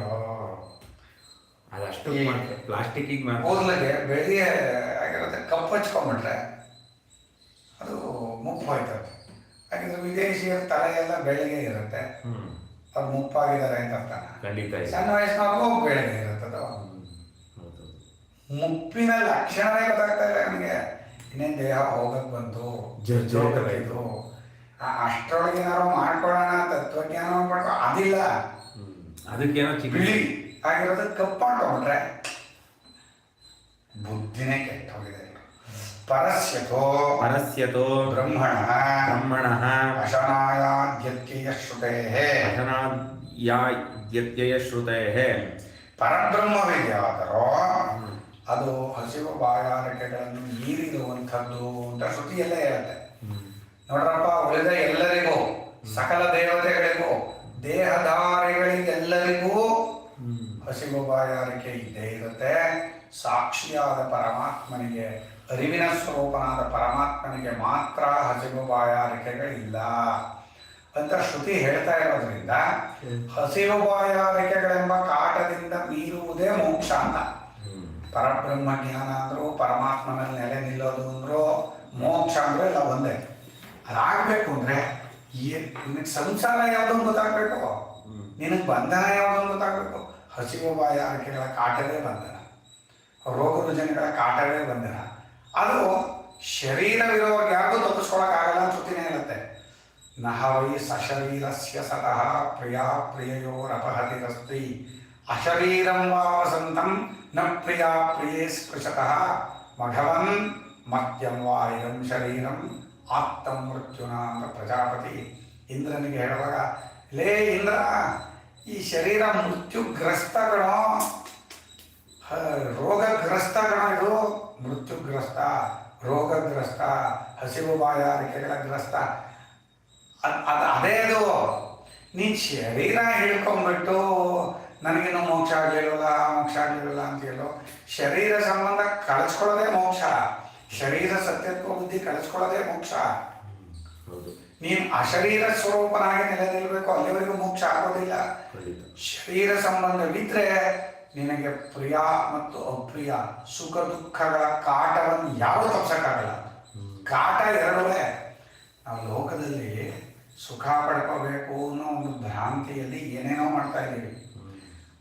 ಅದಷ್ಟು ಪ್ಲಾಸ್ಟಿಕ್ಕಿಗೆ ಮಾತ್ರ. ಕೂದಲಿಗೆ ಬೆಳಿಗ್ಗೆ ಆಗಿರುತ್ತೆ ಕಪ್ಪು ಹಚ್ಕೊಂಡ್ಬಿಟ್ರೆ ಅದು ಮುಪ್ಪು ಹೋಯ್ತದೆ ಯಾಕಂದ್ರೆ ವಿದೇಶಿಯರ ತಲೆ ಎಲ್ಲ ಬೆಳಗ್ಗೆ ಇರುತ್ತೆ. ಅವ್ರು ಮುಪ್ಪಾಗಿದ್ದಾರೆ ಅಂತ ಅರ್ಥ. ಖಂಡಿತ. ಸಣ್ಣ ವಯಸ್ಸಿನವ್ರಿಗೂ ಬೆಳಿಗ್ಗೆ ಇರುತ್ತದು. ಮುಪ್ಪಿನ ಲಕ್ಷಣವೇ ಗೊತ್ತಾಗ್ತಾ ಇಲ್ಲ ನನಗೆ ಇನ್ನೇನು ದೇಹ ಹೋಗಕ್ಕೆ ಬಂತು ಜ- ಜ- ಜೋಗಾಯ್ತು. ಆ ಅಷ್ಟರೊಳಗೆ ಏನಾದ್ರು ಮಾಡ್ಕೊಳ್ಳೋಣ ತತ್ವಜ್ಞಾನ ಮಾಡ್ಕೊ ಅದಿಲ್ಲ. ಅದಕ್ಕೇನೋ ಬಿಳಿ ಆಗಿರೋದು ಆಗಿರೋದು ಕಪ್ಪಾಕೊಂಡ್ರೆ ಬುದ್ಧಿನೇ ಕೆಟ್ಟ ಹೋಗಿದೆ ಪರಸ್ಯತೋ ಪರಸ್ಯತೋ ಬ್ರಹ್ಮಣ ಬ್ರಹ್ಮಣ. ಅಶನಾಯಾದ್ಯತ್ಯಯ ಶ್ರುತೇ ಯಾ ವ್ಯತ್ಯಯ ಶ್ರುತೇ ಪರಬ್ರಹ್ಮವಿದ್ಯಾದರೋ ಅದು ಹಸಿವು ಬಾಯಾರಿಕೆಗಳನ್ನು ಮೀರಿರುವಂಥದ್ದು ಅಂತ ಶ್ರುತಿಯಲ್ಲೇ ಹೇಳುತ್ತೆ. ನೋಡ್ರಪ್ಪ ಉಳಿದ ಎಲ್ಲರಿಗೂ ಸಕಲ ದೇವತೆಗಳಿಗೂ ದೇಹಧಾರಿಗಳಿಗೆಲ್ಲರಿಗೂ ಹಸಿವು ಬಾಯಾರಿಕೆ ಇದ್ದೇ ಇರುತ್ತೆ. ಸಾಕ್ಷಿಯಾದ ಪರಮಾತ್ಮನಿಗೆ ಅರಿವಿನ ಸ್ವರೂಪನಾದ ಪರಮಾತ್ಮನಿಗೆ ಮಾತ್ರ ಹಸಿವು ಬಾಯಾರಿಕೆಗಳಿಲ್ಲ. ಅಂತ ಶ್ರುತಿ ಹೇಳ್ತಾ ಇರೋದ್ರಿಂದ ಹಸಿವು ಬಾಯಾರಿಕೆಗಳೆಂಬ ಕಾಟದಿಂದ ಮೀರುವುದೇ ಮೋಕ್ಷ ಅಂತ. ಪರಬ್ರಹ್ಮ ಜ್ಞಾನ ಅಂದ್ರು ಪರಮಾತ್ಮನಲ್ಲಿ ನೆಲೆ ನಿಲ್ಲೋದು ಅಂದ್ರು ಮೋಕ್ಷ ಅಂದ್ರೆ ಎಲ್ಲ ಒಂದೇ. ಅದಾಗಬೇಕು ಅಂದ್ರೆ ನಿನಗೆ ಸಂಸಾರ ಯಾವ್ದೊಂದು ಗೊತ್ತಾಗಬೇಕು? ನಿನಗೆ ಬಂಧನ ಯಾವ್ದೊಂದು ಗೊತ್ತಾಗ್ಬೇಕು? ಹಸಿವು ಬಾಯಾರಿಕೆಗಳ ಕಾಟವೇ ಬಂಧನ. ರೋಗ ರುಜನೆಗಳ ಕಾಟವೇ ಬಂಧನ. ಅದು ಶರೀರವಿರೋರಿಗೆ ಯಾರಿಗೂ ತಪ್ಪಿಸ್ಕೊಳಕ್ಕಾಗಲ್ಲ ಅಂತ ಇರುತ್ತೆ. ನಹವೈ ಸಶರೀರಸ್ಯ ಸತಃ ಪ್ರಿಯಾ ಪ್ರಿಯಯೋರಪಹತಿರಸ್ತಿ ಅಶರೀರಂ ವಾ ವಸಂತಂ ನ ಪ್ರಿಯಾ ಪ್ರಿಯೇ ಸ್ಪೃಶತಃ. ಮಘವನ್ ಮತ್ಯಂ ವಾ ಇರಂ ಶರೀರಂ. ಆತ್ತಂ ಮೃತ್ಯುನ ಅಂತ ಪ್ರಜಾಪತಿ. ಇಂದ್ರನಿಗೆ ಹೇಳುವಾಗ, ಲೇ ಇಂದ್ರ, ಈ ಶರೀರ ಮೃತ್ಯುಗ್ರಸ್ತಗಣ. ರೋಗಗ್ರಸ್ತಗಣ ಇದು. ಮೃತ್ಯುಗ್ರಸ್ತ, ರೋಗಗ್ರಸ್ತ, ಹಸಿವು ಬಾಯಾರಿಕೆಗಳ ಗ್ರಸ್ತ. ಅದ್- ಅದೇ ಅದು ನೀನ್ ಶರೀರ ಹಿಡ್ಕೊಂಡ್ಬಿಟ್ಟು ನನಗಿನ್ನು ಮೋಕ್ಷ ಆಗಿರಲ್ಲ ಮೋಕ್ಷ ಆಗಿರಲ್ಲ ಅಂತ ಹೇಳೋ. ಶರೀರ ಸಂಬಂಧ ಕಳಿಸ್ಕೊಳ್ಳೋದೇ ಮೋಕ್ಷ. ಶರೀರ ಸತ್ಯತ್ವ ಬುದ್ಧಿ ಕಳಿಸ್ಕೊಳ್ಳೋದೇ ಮೋಕ್ಷ. ನೀನು ಅಶರೀರ ಸ್ವರೂಪನಾಗಿ ನೆಲೆ ನಿಲ್ಲಬೇಕು ಅಲ್ಲಿವರೆಗೂ ಮೋಕ್ಷ ಆಗೋದಿಲ್ಲ. ಶರೀರ ಸಂಬಂಧವಿದ್ರೆ ನಿನಗೆ ಪ್ರಿಯ ಮತ್ತು ಅಪ್ರಿಯ ಸುಖ ದುಃಖಗಳ ಕಾಟವನ್ನು ಯಾರು ತಪ್ಸಕ್ಕಾಗಲ್ಲ. ಕಾಟ ಎರಡುವೇ. ನಾವು ಲೋಕದಲ್ಲಿ ಸುಖ ಪಡ್ಕೋಬೇಕು ಅನ್ನೋ ಒಂದು ಭ್ರಾಂತಿಯಲ್ಲಿ ಏನೇನೋ ಮಾಡ್ತಾ ಇದ್ದೀವಿ.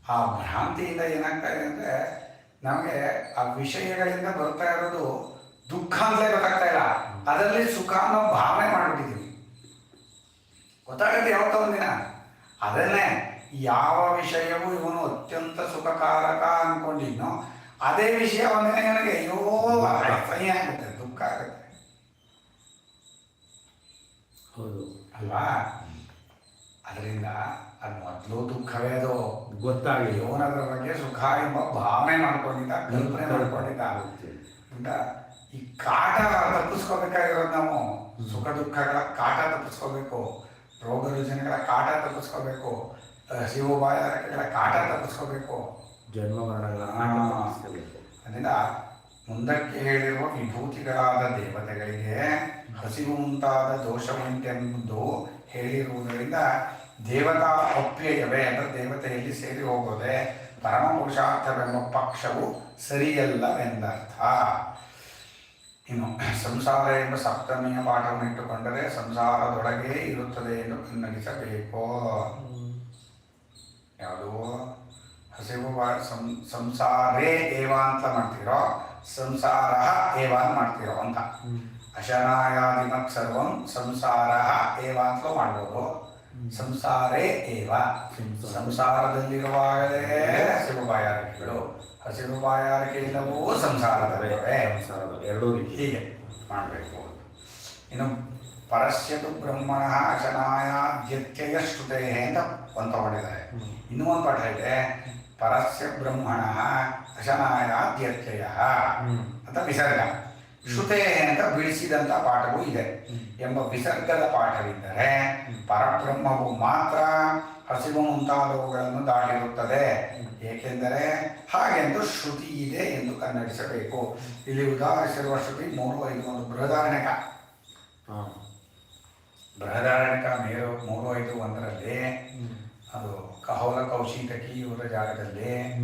ಆ ಭ್ರಾಂತಿಯಿಂದ ಏನಾಗ್ತಾ ಇದೆ ಅಂದ್ರೆ ನಮಗೆ ಆ ವಿಷಯಗಳಿಂದ ಬರ್ತಾ ಇರೋದು ದುಃಖ ಅಂತಲೇ ಗೊತ್ತಾಗ್ತಾ ಇಲ್ಲ. ಅದರಲ್ಲಿ ಸುಖ ಅನ್ನೋ ಭಾವನೆ ಮಾಡ್ಬಿಟ್ಟಿದ್ದೀವಿ ಗೊತ್ತಾಗುತ್ತೆ ಯಾವತ್ತೋ ಒಂದಿನ. ಅದನ್ನೇ ಯಾವ ವಿಷಯವೂ ಇವನು ಅತ್ಯಂತ ಸುಖಕಾರಕ ಅನ್ಕೊಂಡಿದ್ನೋ ಅದೇ ವಿಷಯ ಒಂದಿನ ನನಗೆ ಅಯ್ಯೋ ಅಸಹ್ಯ ಆಗುತ್ತೆ ದುಃಖ ಆಗುತ್ತೆ. ಹೌದು. ಅಲ್ವಾ? ಅದರಿಂದ ಅದು ಮೊದಲು ದುಃಖವೇ ಅದು. ಗೊತ್ತಾಗಿ ಇವನದ್ರ ಬಗ್ಗೆ ಸುಖ ಎಂಬ ಭಾವನೆ ಮಾಡ್ಕೊಂಡಿದ್ದ ಕಲ್ಪನೆ ಮಾಡ್ಕೊಂಡಿದ್ದ. ಅಂತ ಈ ಕಾಟ ತಪ್ಪಿಸ್ಕೋಬೇಕಾಗಿರೋದು ನಾವು. ಸುಖ ದುಃಖಗಳ ಕಾಟ ತಪ್ಪಿಸ್ಕೋಬೇಕು. ರೋಗ ರುಜಿನಗಳ ಕಾಟ ತಪ್ಪಿಸ್ಕೋಬೇಕು. ಹಸಿವು ಬಾಯಾರಿಕೆಗಳ ಕಾಟ ತಪ್ಪಿಸ್ಕೋಬೇಕು. ಜನ್ಮ ಮರಣಗಳ. ಅದರಿಂದ ಮುಂದಕ್ಕೆ ಹೇಳಿರುವ ವಿಭೂತಿಗಳಾದ ದೇವತೆಗಳಿಗೆ ಹಸಿವು ಮುಂತಾದ ದೋಷವುಂಟೆಂಬುದು ಹೇಳಿರುವುದರಿಂದ ದೇವತಾ ಅಪ್ಯಯವೇ ಅಂದರೆ ದೇವತೆಯಲ್ಲಿ ಸೇರಿ ಹೋಗೋದೆ ಪರಮ ಪುರುಷಾರ್ಥವೆಂಬ ಪಕ್ಷವು ಸರಿಯಲ್ಲವೆಂದರ್ಥ ಇನ್ನು ಸಂಸಾರ ಎಂಬ ಸಪ್ತಮಿಯ ಪಾಠವನ್ನು ಇಟ್ಟುಕೊಂಡರೆ ಸಂಸಾರದೊಳಗೆ ಇರುತ್ತದೆ ಎಂದು ಕನ್ನಡಿಸಬೇಕು ಯಾವುದೋ ಹಸಿವು ಸಂ ಸಂಸಾರೇ ಏವ ಅಂತ ಮಾಡ್ತೀರೋ ಸಂಸಾರ ಏವ ಅಂತ ಮಾಡ್ತೀರೋ ಅಂತ. ಅಶನಾಯಾದಿಮತ್ ಸರ್ವಂ ಸಂಸಾರ ಏವ ಅಂತ ಮಾಡ್ಬೋದು. ಸಂಸಾರೇ ಏವ? ಸಂಸಾರ. ಸಂಸಾರದಲ್ಲಿರುವಾಗಲೇ ಹಸಿರು ಬಾಯಾರಿಕೆಗಳು. ಹಸಿರು ಬಾಯಾರಿಕೆ ಇಲ್ಲವೂ ಸಂಸಾರದವೇ. ಸಂಸಾರದ ಎರಡೂ ರೀತಿ. ಹೀಗೆ ಮಾಡಬೇಕು. ಇನ್ನು ಪರಸ್ಯದು ಬ್ರಹ್ಮಣ ಶನಾಯ ದ್ಯತ್ಯಯ ಶ್ರುತೆ ಅಂತ ಒಂದು ಮಾಡಿದ್ದಾರೆ ಇನ್ನೂ ಒಂದು ಪಾಠ ಇದೆ. ಪರಸ್ಯ ಬ್ರಹ್ಮಣ ಅಶನಾಯ ದ್ಯತ್ಯಯ ಅಂತ ವಿಸರ್ಗ. ಶ್ರುತೆ ಅಂತ ಬಿಡಿಸಿದಂಥ ಪಾಠವೂ ಇದೆ. ಎಂಬ ವಿಸರ್ಗದ ಪಾಠವಿದ್ದರೆ ಪರಬ್ರಹ್ಮವು ಮಾತ್ರ ಹಸಿವು ಮುಂತಾದವುಗಳನ್ನು ದಾಟಿರುತ್ತದೆ. ಏಕೆಂದರೆ ಹಾಗೆಂದು ಶ್ರುತಿ ಇದೆ ಎಂದು ಕನ್ನಡಿಸಬೇಕು. ಇಲ್ಲಿ ಉದಾಹರಿಸಿರುವ ಶ್ರುತಿ ಮೂರು ಐದು ಒಂದು. ಬೃಹದಾರಣ್ಯಕ. ಬೃಹದಾರಣ್ಯಕ ಮೇರು ಮೂರು ಐದು ಒಂದರಲ್ಲಿ ಅದು ಕಹೋಲ ಕೌಶಿಕಿ ಇವರ ಜಾಗದಲ್ಲಿ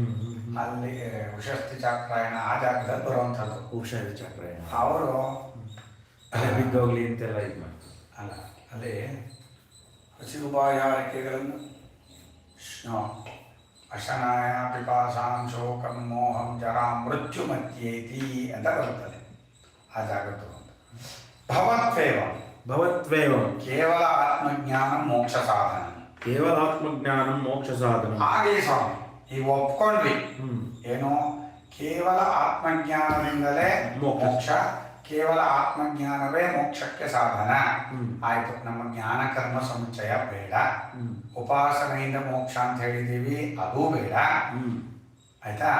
ಅಲ್ಲಿ ಉಷಸ್ತಿ ಚಾಕ್ರಾಯಣ ಆ ಜಾಗದಲ್ಲಿ ಬರುವಂಥದ್ದು. ಹುಷಾರಿ ಚಕ್ರ ಅವರು ಅಲ್ಲೇ ಬಿದ್ದೋಗ್ಲಿ ಅಂತೆಲ್ಲ ಇದು ಮಾಡ್ತಾರೆ. ಅಲ್ಲ ಅಲ್ಲಿ ಹಸಿರು ಬಾಯಾರಿಕೆಗಳನ್ನು ಶ್ನ- ಅಶನಾಯ ಪಿಪಾಸಾಂ ಶೋಕಂ ಮೋಹಂ ಜರ ಮೃತ್ಯು ಮತ್ಯೇತಿ ಅಂತ ಬರುತ್ತದೆ ಆ ಜಾಗದ್ದು ಅಂತ. ಭವತ್ವೇವ. ಭವತ್ವೇವಂ. ಕೇವಲ ಆತ್ಮಜ್ಞಾನ ಮೋಕ್ಷ ಸಾಧನ. ಕೇವಲ ಆತ್ಮಜ್ಞಾನ ಮೋಕ್ಷ ಸಾಧನ. ಆಗಲಿ ಸ್ವಾಮಿ. ಈಗ ಒಪ್ಕೊಂಡ್ವಿ. ಏನು? ಕೇವಲ ಆತ್ಮಜ್ಞಾನದಿಂದಲೇ ಮೋಕ್ಷ. ಕೇವಲ ಆತ್ಮಜ್ಞಾನವೇ ಮೋಕ್ಷಕ್ಕೆ ಸಾಧನ. ಆಯ್ತು ನಮ್ಮ ಜ್ಞಾನ ಕರ್ಮ ಸಮುಚ್ಚಯ ಬೇಡ. ಉಪಾಸನೆಯಿಂದ ಮೋಕ್ಷ ಅಂತ ಹೇಳಿದ್ದೀವಿ ಅದು ಬೇಡ. ಆಯ್ತಾ?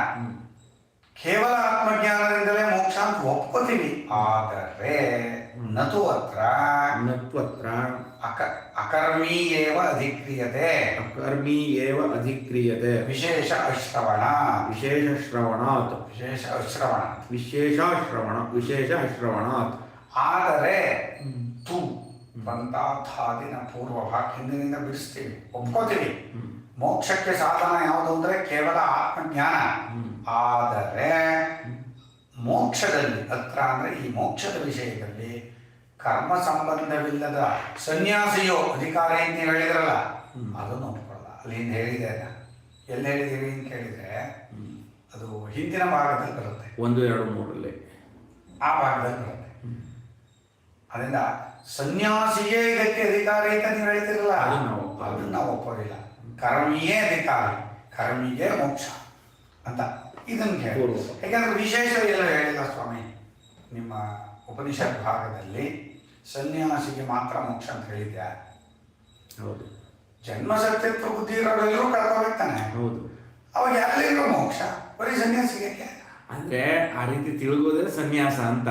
ಕೇವಲ ಆತ್ಮಜ್ಞಾನದಿಂದಲೇ ಮೋಕ್ಷ ಅಂತ ಒಪ್ಕೋತೀವಿ. ಆದರೆ ನತು ಅತ್ರ ಅಕ ಅಕರ್ಮೀ ಏವ ಅಧಿಕ್ರಿಯತೆ. ಅಕರ್ಮಿ ಏವ ಅಧಿಕ್ರಿಯತೆ. ವಿಶೇಷ ಅಶ್ರವಣ ವಿಶೇಷ ಶ್ರವಣಾತ್. ವಿಶೇಷ ಅಶ್ರವಣ ವಿಶೇಷ ಶ್ರವಣ ವಿಶೇಷ ಶ್ರವಣಾತ್. ಆದರೆ ತು ಬಂತಾಧಾದಿನ ಪೂರ್ವ ಭಾಗ ಹಿಂದಿನಿಂದ ಬಿಡಿಸ್ತೀವಿ. ಒಪ್ಕೋತೀವಿ. ಮೋಕ್ಷಕ್ಕೆ ಸಾಧನ ಯಾವುದು ಅಂದರೆ ಕೇವಲ ಆತ್ಮಜ್ಞಾನ. ಆದರೆ ಮೋಕ್ಷದಲ್ಲಿ ಹತ್ರ ಅಂದ್ರೆ ಈ ಮೋಕ್ಷದ ವಿಷಯದಲ್ಲಿ ಕರ್ಮ ಸಂಬಂಧವಿಲ್ಲದ ಸನ್ಯಾಸಿಯೋ ಅಧಿಕಾರಿ ಅಂತ ನೀವು ಹೇಳಿದ್ರಲ್ಲ. ಅದನ್ನು ಒಪ್ಕೊಳ್ಳಲ್ಲ ಅಲ್ಲಿ ಹಿಂದೆ ಹೇಳಿದೆ. ಎಲ್ಲಿ ಹೇಳಿದ್ದೀವಿ ಅಂತ ಕೇಳಿದ್ರೆ. ಅದು ಹಿಂದಿನ ಭಾಗದಲ್ಲಿ ಬರುತ್ತೆ ಒಂದು ಎರಡು ಮೂರಲ್ಲಿ ಆ ಭಾಗದಲ್ಲಿ ಬರುತ್ತೆ ಅದರಿಂದ ಸನ್ಯಾಸಿಯೇ ಇದಕ್ಕೆ ಅಧಿಕಾರಿ ಅಂತ ನೀವು ಹೇಳ್ತಿರಲ್ಲ ಅದನ್ನು ನಾವು ಒಪ್ಪಲ್ಲ. ಅದನ್ನ ನಾವು ಒಪ್ಪೋದಿಲ್ಲ ಕರ್ಮಿಯೇ ಅಧಿಕಾರಿ ಕರ್ಮಿಗೆ ಮೋಕ್ಷ ಅಂತ ಇದನ್ನು ಕೇಳಿ. ಯಾಕಂದ್ರೆ ವಿಶೇಷ ಎಲ್ಲ ಹೇಳಿಲ್ಲ ಸ್ವಾಮಿ ನಿಮ್ಮ ಉಪನಿಷತ್ ಭಾಗದಲ್ಲಿ ಸನ್ಯಾಸಿಗೆ ಮಾತ್ರ ಮೋಕ್ಷ ಅಂತ ಹೇಳಿದ್ಯಾ? ಹೌದು. ಜನ್ಮ ಸತ್ಯತ್ವ ಬುದ್ಧಿ ಇರೋರೆಲ್ಲರೂ ಕಳ್ಕೊಬೇಕಾನೆ ಹೌದು. ಅವಾಗ ಎಲ್ಲರಿಗೂ ಮೋಕ್ಷ? ಬರೀ ಸನ್ಯಾಸಿಗೆ? ಅಂದ್ರೆ ಆ ರೀತಿ ತಿಳ್ಕೋದ್ರೆ ಸನ್ಯಾಸ ಅಂತ.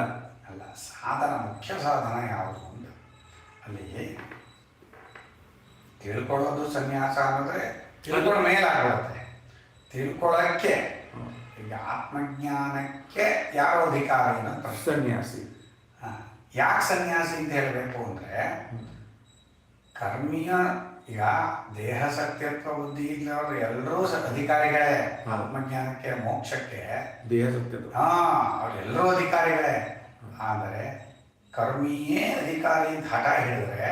ಅಲ್ಲ ಸಾಧನ ಮುಖ್ಯ ಸಾಧನ ಯಾವುದು ಅಂತ. ಅಲ್ಲಿ ತಿಳ್ಕೊಳ್ಳೋದು ಸನ್ಯಾಸ ಅನ್ನೋದ್ರೆ ತಿಳ್ಕೊಳ್ಳೋ ಮೇಲಾಗುತ್ತೆ ತಿಳ್ಕೊಳ್ಳೋಕ್ಕೆ ಈಗ ಆತ್ಮಜ್ಞಾನಕ್ಕೆ ಯಾವ ಅಧಿಕಾರ ಅಂತ ಸನ್ಯಾಸಿ. ಯಾಕೆ ಸನ್ಯಾಸಿ ಅಂತ ಹೇಳಬೇಕು ಅಂದರೆ ಕರ್ಮಿಯ ಈಗ ದೇಹ ಸತ್ಯತ್ವ ಬುದ್ಧಿ ಇಲ್ಲವರು ಎಲ್ಲರೂ ಅಧಿಕಾರಿಗಳೇ ಆತ್ಮಜ್ಞಾನಕ್ಕೆ ಮೋಕ್ಷಕ್ಕೆ. ದೇಹ ಸತ್ಯತ್ವ. ಹಾ ಅವರೆಲ್ಲರೂ ಅಧಿಕಾರಿಗಳೇ. ಆದರೆ ಕರ್ಮಿಯೇ ಅಧಿಕಾರಿ ಅಂತ ಹಠ ಹೇಳಿದ್ರೆ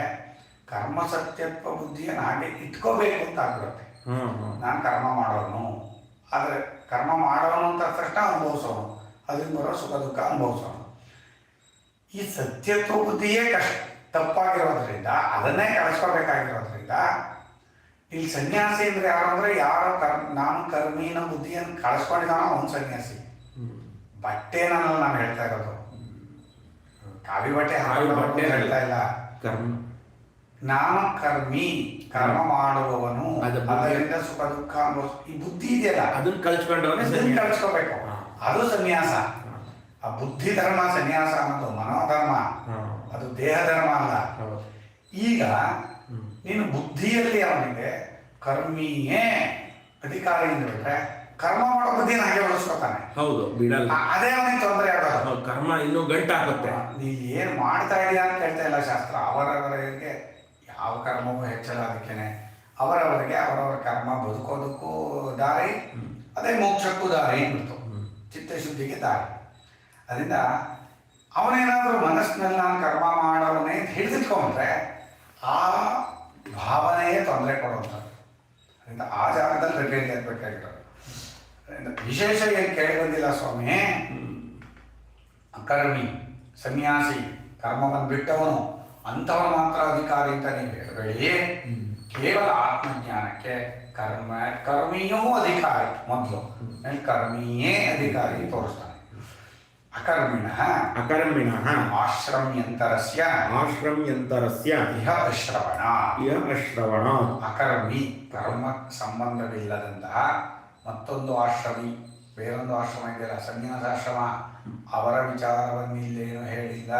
ಕರ್ಮ ಸತ್ಯತ್ವ ಬುದ್ಧಿಯನ್ನು ಹಾಗೆ ಇಟ್ಕೋಬೇಕು ಅಂತ ಆಗ್ಬಿಡುತ್ತೆ. ನಾನು ಕರ್ಮ ಮಾಡೋನು. ಆದರೆ ಕರ್ಮ ಮಾಡೋನು ಅಂತ ತಕ್ಷಣ ಅನುಭವಿಸೋನು. ಅದರಿಂದ ಬರೋ ಸುಖ ದುಃಖ ಅನುಭವಿಸೋನು. ಈ ಸತ್ಯತ್ವ ಬುದ್ಧಿಯೇ ಕಷ್ಟ ತಪ್ಪಾಗಿರೋದ್ರಿಂದ ಅದನ್ನೇ ಕಳಿಸ್ಕೋಬೇಕಾಗಿರೋದ್ರಿಂದ ಇಲ್ಲಿ ಸನ್ಯಾಸಿ ಅಂದ್ರೆ ಯಾರು ಅಂದ್ರೆ ಯಾರೋ ಕರ್ ನಾನು ಕರ್ಮಿನ ಬುದ್ಧಿಯನ್ನು ಕಳಿಸ್ಕೊಂಡಿದ್ದಾನೋ ಅವನು ಸನ್ಯಾಸಿ. ಬಟ್ಟೆನ ನಾನು ಹೇಳ್ತಾ ಇರೋದು. ಕಾವಿ ಬಟ್ಟೆ ಹಾವಿ ಬಟ್ಟೆ ಹೇಳ್ತಾ ಇಲ್ಲ. ಕರ್ಮ. ನಾನು ಕರ್ಮಿ ಕರ್ಮ ಮಾಡುವವನು. ಅದರಿಂದ ಸುಖ ದುಃಖ ಈ ಬುದ್ಧಿ ಇದೆಯಲ್ಲ. ಅದನ್ನ ಕಳ್ಸ್ಕೊಂಡವನೇ ಕಳ್ಸ್ಕೋಬೇಕು. ಅದು ಸನ್ಯಾಸ. ಆ ಬುದ್ಧಿ ಧರ್ಮ ಸನ್ಯಾಸ ಅನ್ನೋದು ಮನೋಧರ್ಮ. ಅದು ದೇಹ ಧರ್ಮ ಅಲ್ಲ. ಈಗ. ನೀನು ಬುದ್ಧಿಯಲ್ಲಿ ಅವನಿಗೆ ಕರ್ಮಿಯೇ ಅಧಿಕಾರಿ ಬಿಟ್ರೆ ಕರ್ಮ ಮಾಡೋ ಬುದ್ಧಿ ಹಾಗೆ ಬಳಸ್ಕೊತಾನೆ ಹೌದು ಬಿಡಲ್ಲ. ಅದೇ ಅವನಿಗೆ ತೊಂದರೆ ಆಗೋದು. ಕರ್ಮ ಇನ್ನೂ ಗಂಟಾಗುತ್ತೆ. ನೀ ಏನ್ ಮಾಡ್ತಾ ಇದೆಯಾ ಅಂತ ಹೇಳ್ತಾ ಇಲ್ಲ ಶಾಸ್ತ್ರ. ಅವರವರಿಗೆ ಯಾವ ಕರ್ಮವೂ ಹೆಚ್ಚಲ್ಲ ಅದಕ್ಕೇನೆ. ಅವರವರಿಗೆ ಅವರವರ ಕರ್ಮ ಬದುಕೋದಕ್ಕೂ ದಾರಿ ಅದೇ ಮೋಕ್ಷಕ್ಕೂ ದಾರಿ ಅಂದ್ಬಿಡ್ತು. ಚಿತ್ತಶುದ್ಧಿಗೆ ದಾರಿ. ಅದರಿಂದ ಅವನೇನಾದರೂ ಮನಸ್ಸಿನಲ್ಲಿ ನಾನು ಕರ್ಮ ಮಾಡೋನೇ ಹಿಡಿದಿಟ್ಕೊಂಡ್ರೆ ಆ ಭಾವನೆಯೇ ತೊಂದರೆ ಕೊಡುವಂಥದ್ದು. ಅದರಿಂದ ಆ ಜಾಗದಲ್ಲಿ ಆಗಬೇಕಾಗಿರೋದು ಅದರಿಂದ ವಿಶೇಷ ಏನು ಕೇಳಿ ಬಂದಿಲ್ಲ ಸ್ವಾಮಿ? ಅಕರ್ಮಿ, ಸನ್ಯಾಸಿ, ಕರ್ಮವನ್ನು ಬಿಟ್ಟವನು ಅಂಥವನು ಮಾತ್ರ ಅಧಿಕಾರಿ ಅಂತ ನೀವು ಹೇಳಬೇಡಿ. ಕೇವಲ ಆತ್ಮಜ್ಞಾನಕ್ಕೆ ಕರ್ಮ, ಕರ್ಮಿಯೂ ಅಧಿಕಾರಿ ಮೊದಲು. ಕರ್ಮಿಯೇ ಅಧಿಕಾರಿ ತೋರಿಸ್ತಾನೆ. ಅಕರ್ಮಿಣ. ಅಕರ್ಮಿಣ. ಆಶ್ರಮ್ಯಂತರಸ್ಯ. ಆಶ್ರಮ್ಯಂತರಸ್ಯ. ಇಹ ಅಶ್ರವಣ. ಇಹ ಅಶ್ರವಣ. ಅಕರ್ಮಿ ಕರ್ಮ ಸಂಬಂಧವಿಲ್ಲದಂತಹ ಮತ್ತೊಂದು ಆಶ್ರಮಿ ಬೇರೊಂದು ಆಶ್ರಮ ಇದೆಯಲ್ಲ ಸನ್ಯಾಸಾಶ್ರಮ ಅವರ ವಿಚಾರವನ್ನು ಇಲ್ಲೇನು ಹೇಳಿಲ್ಲ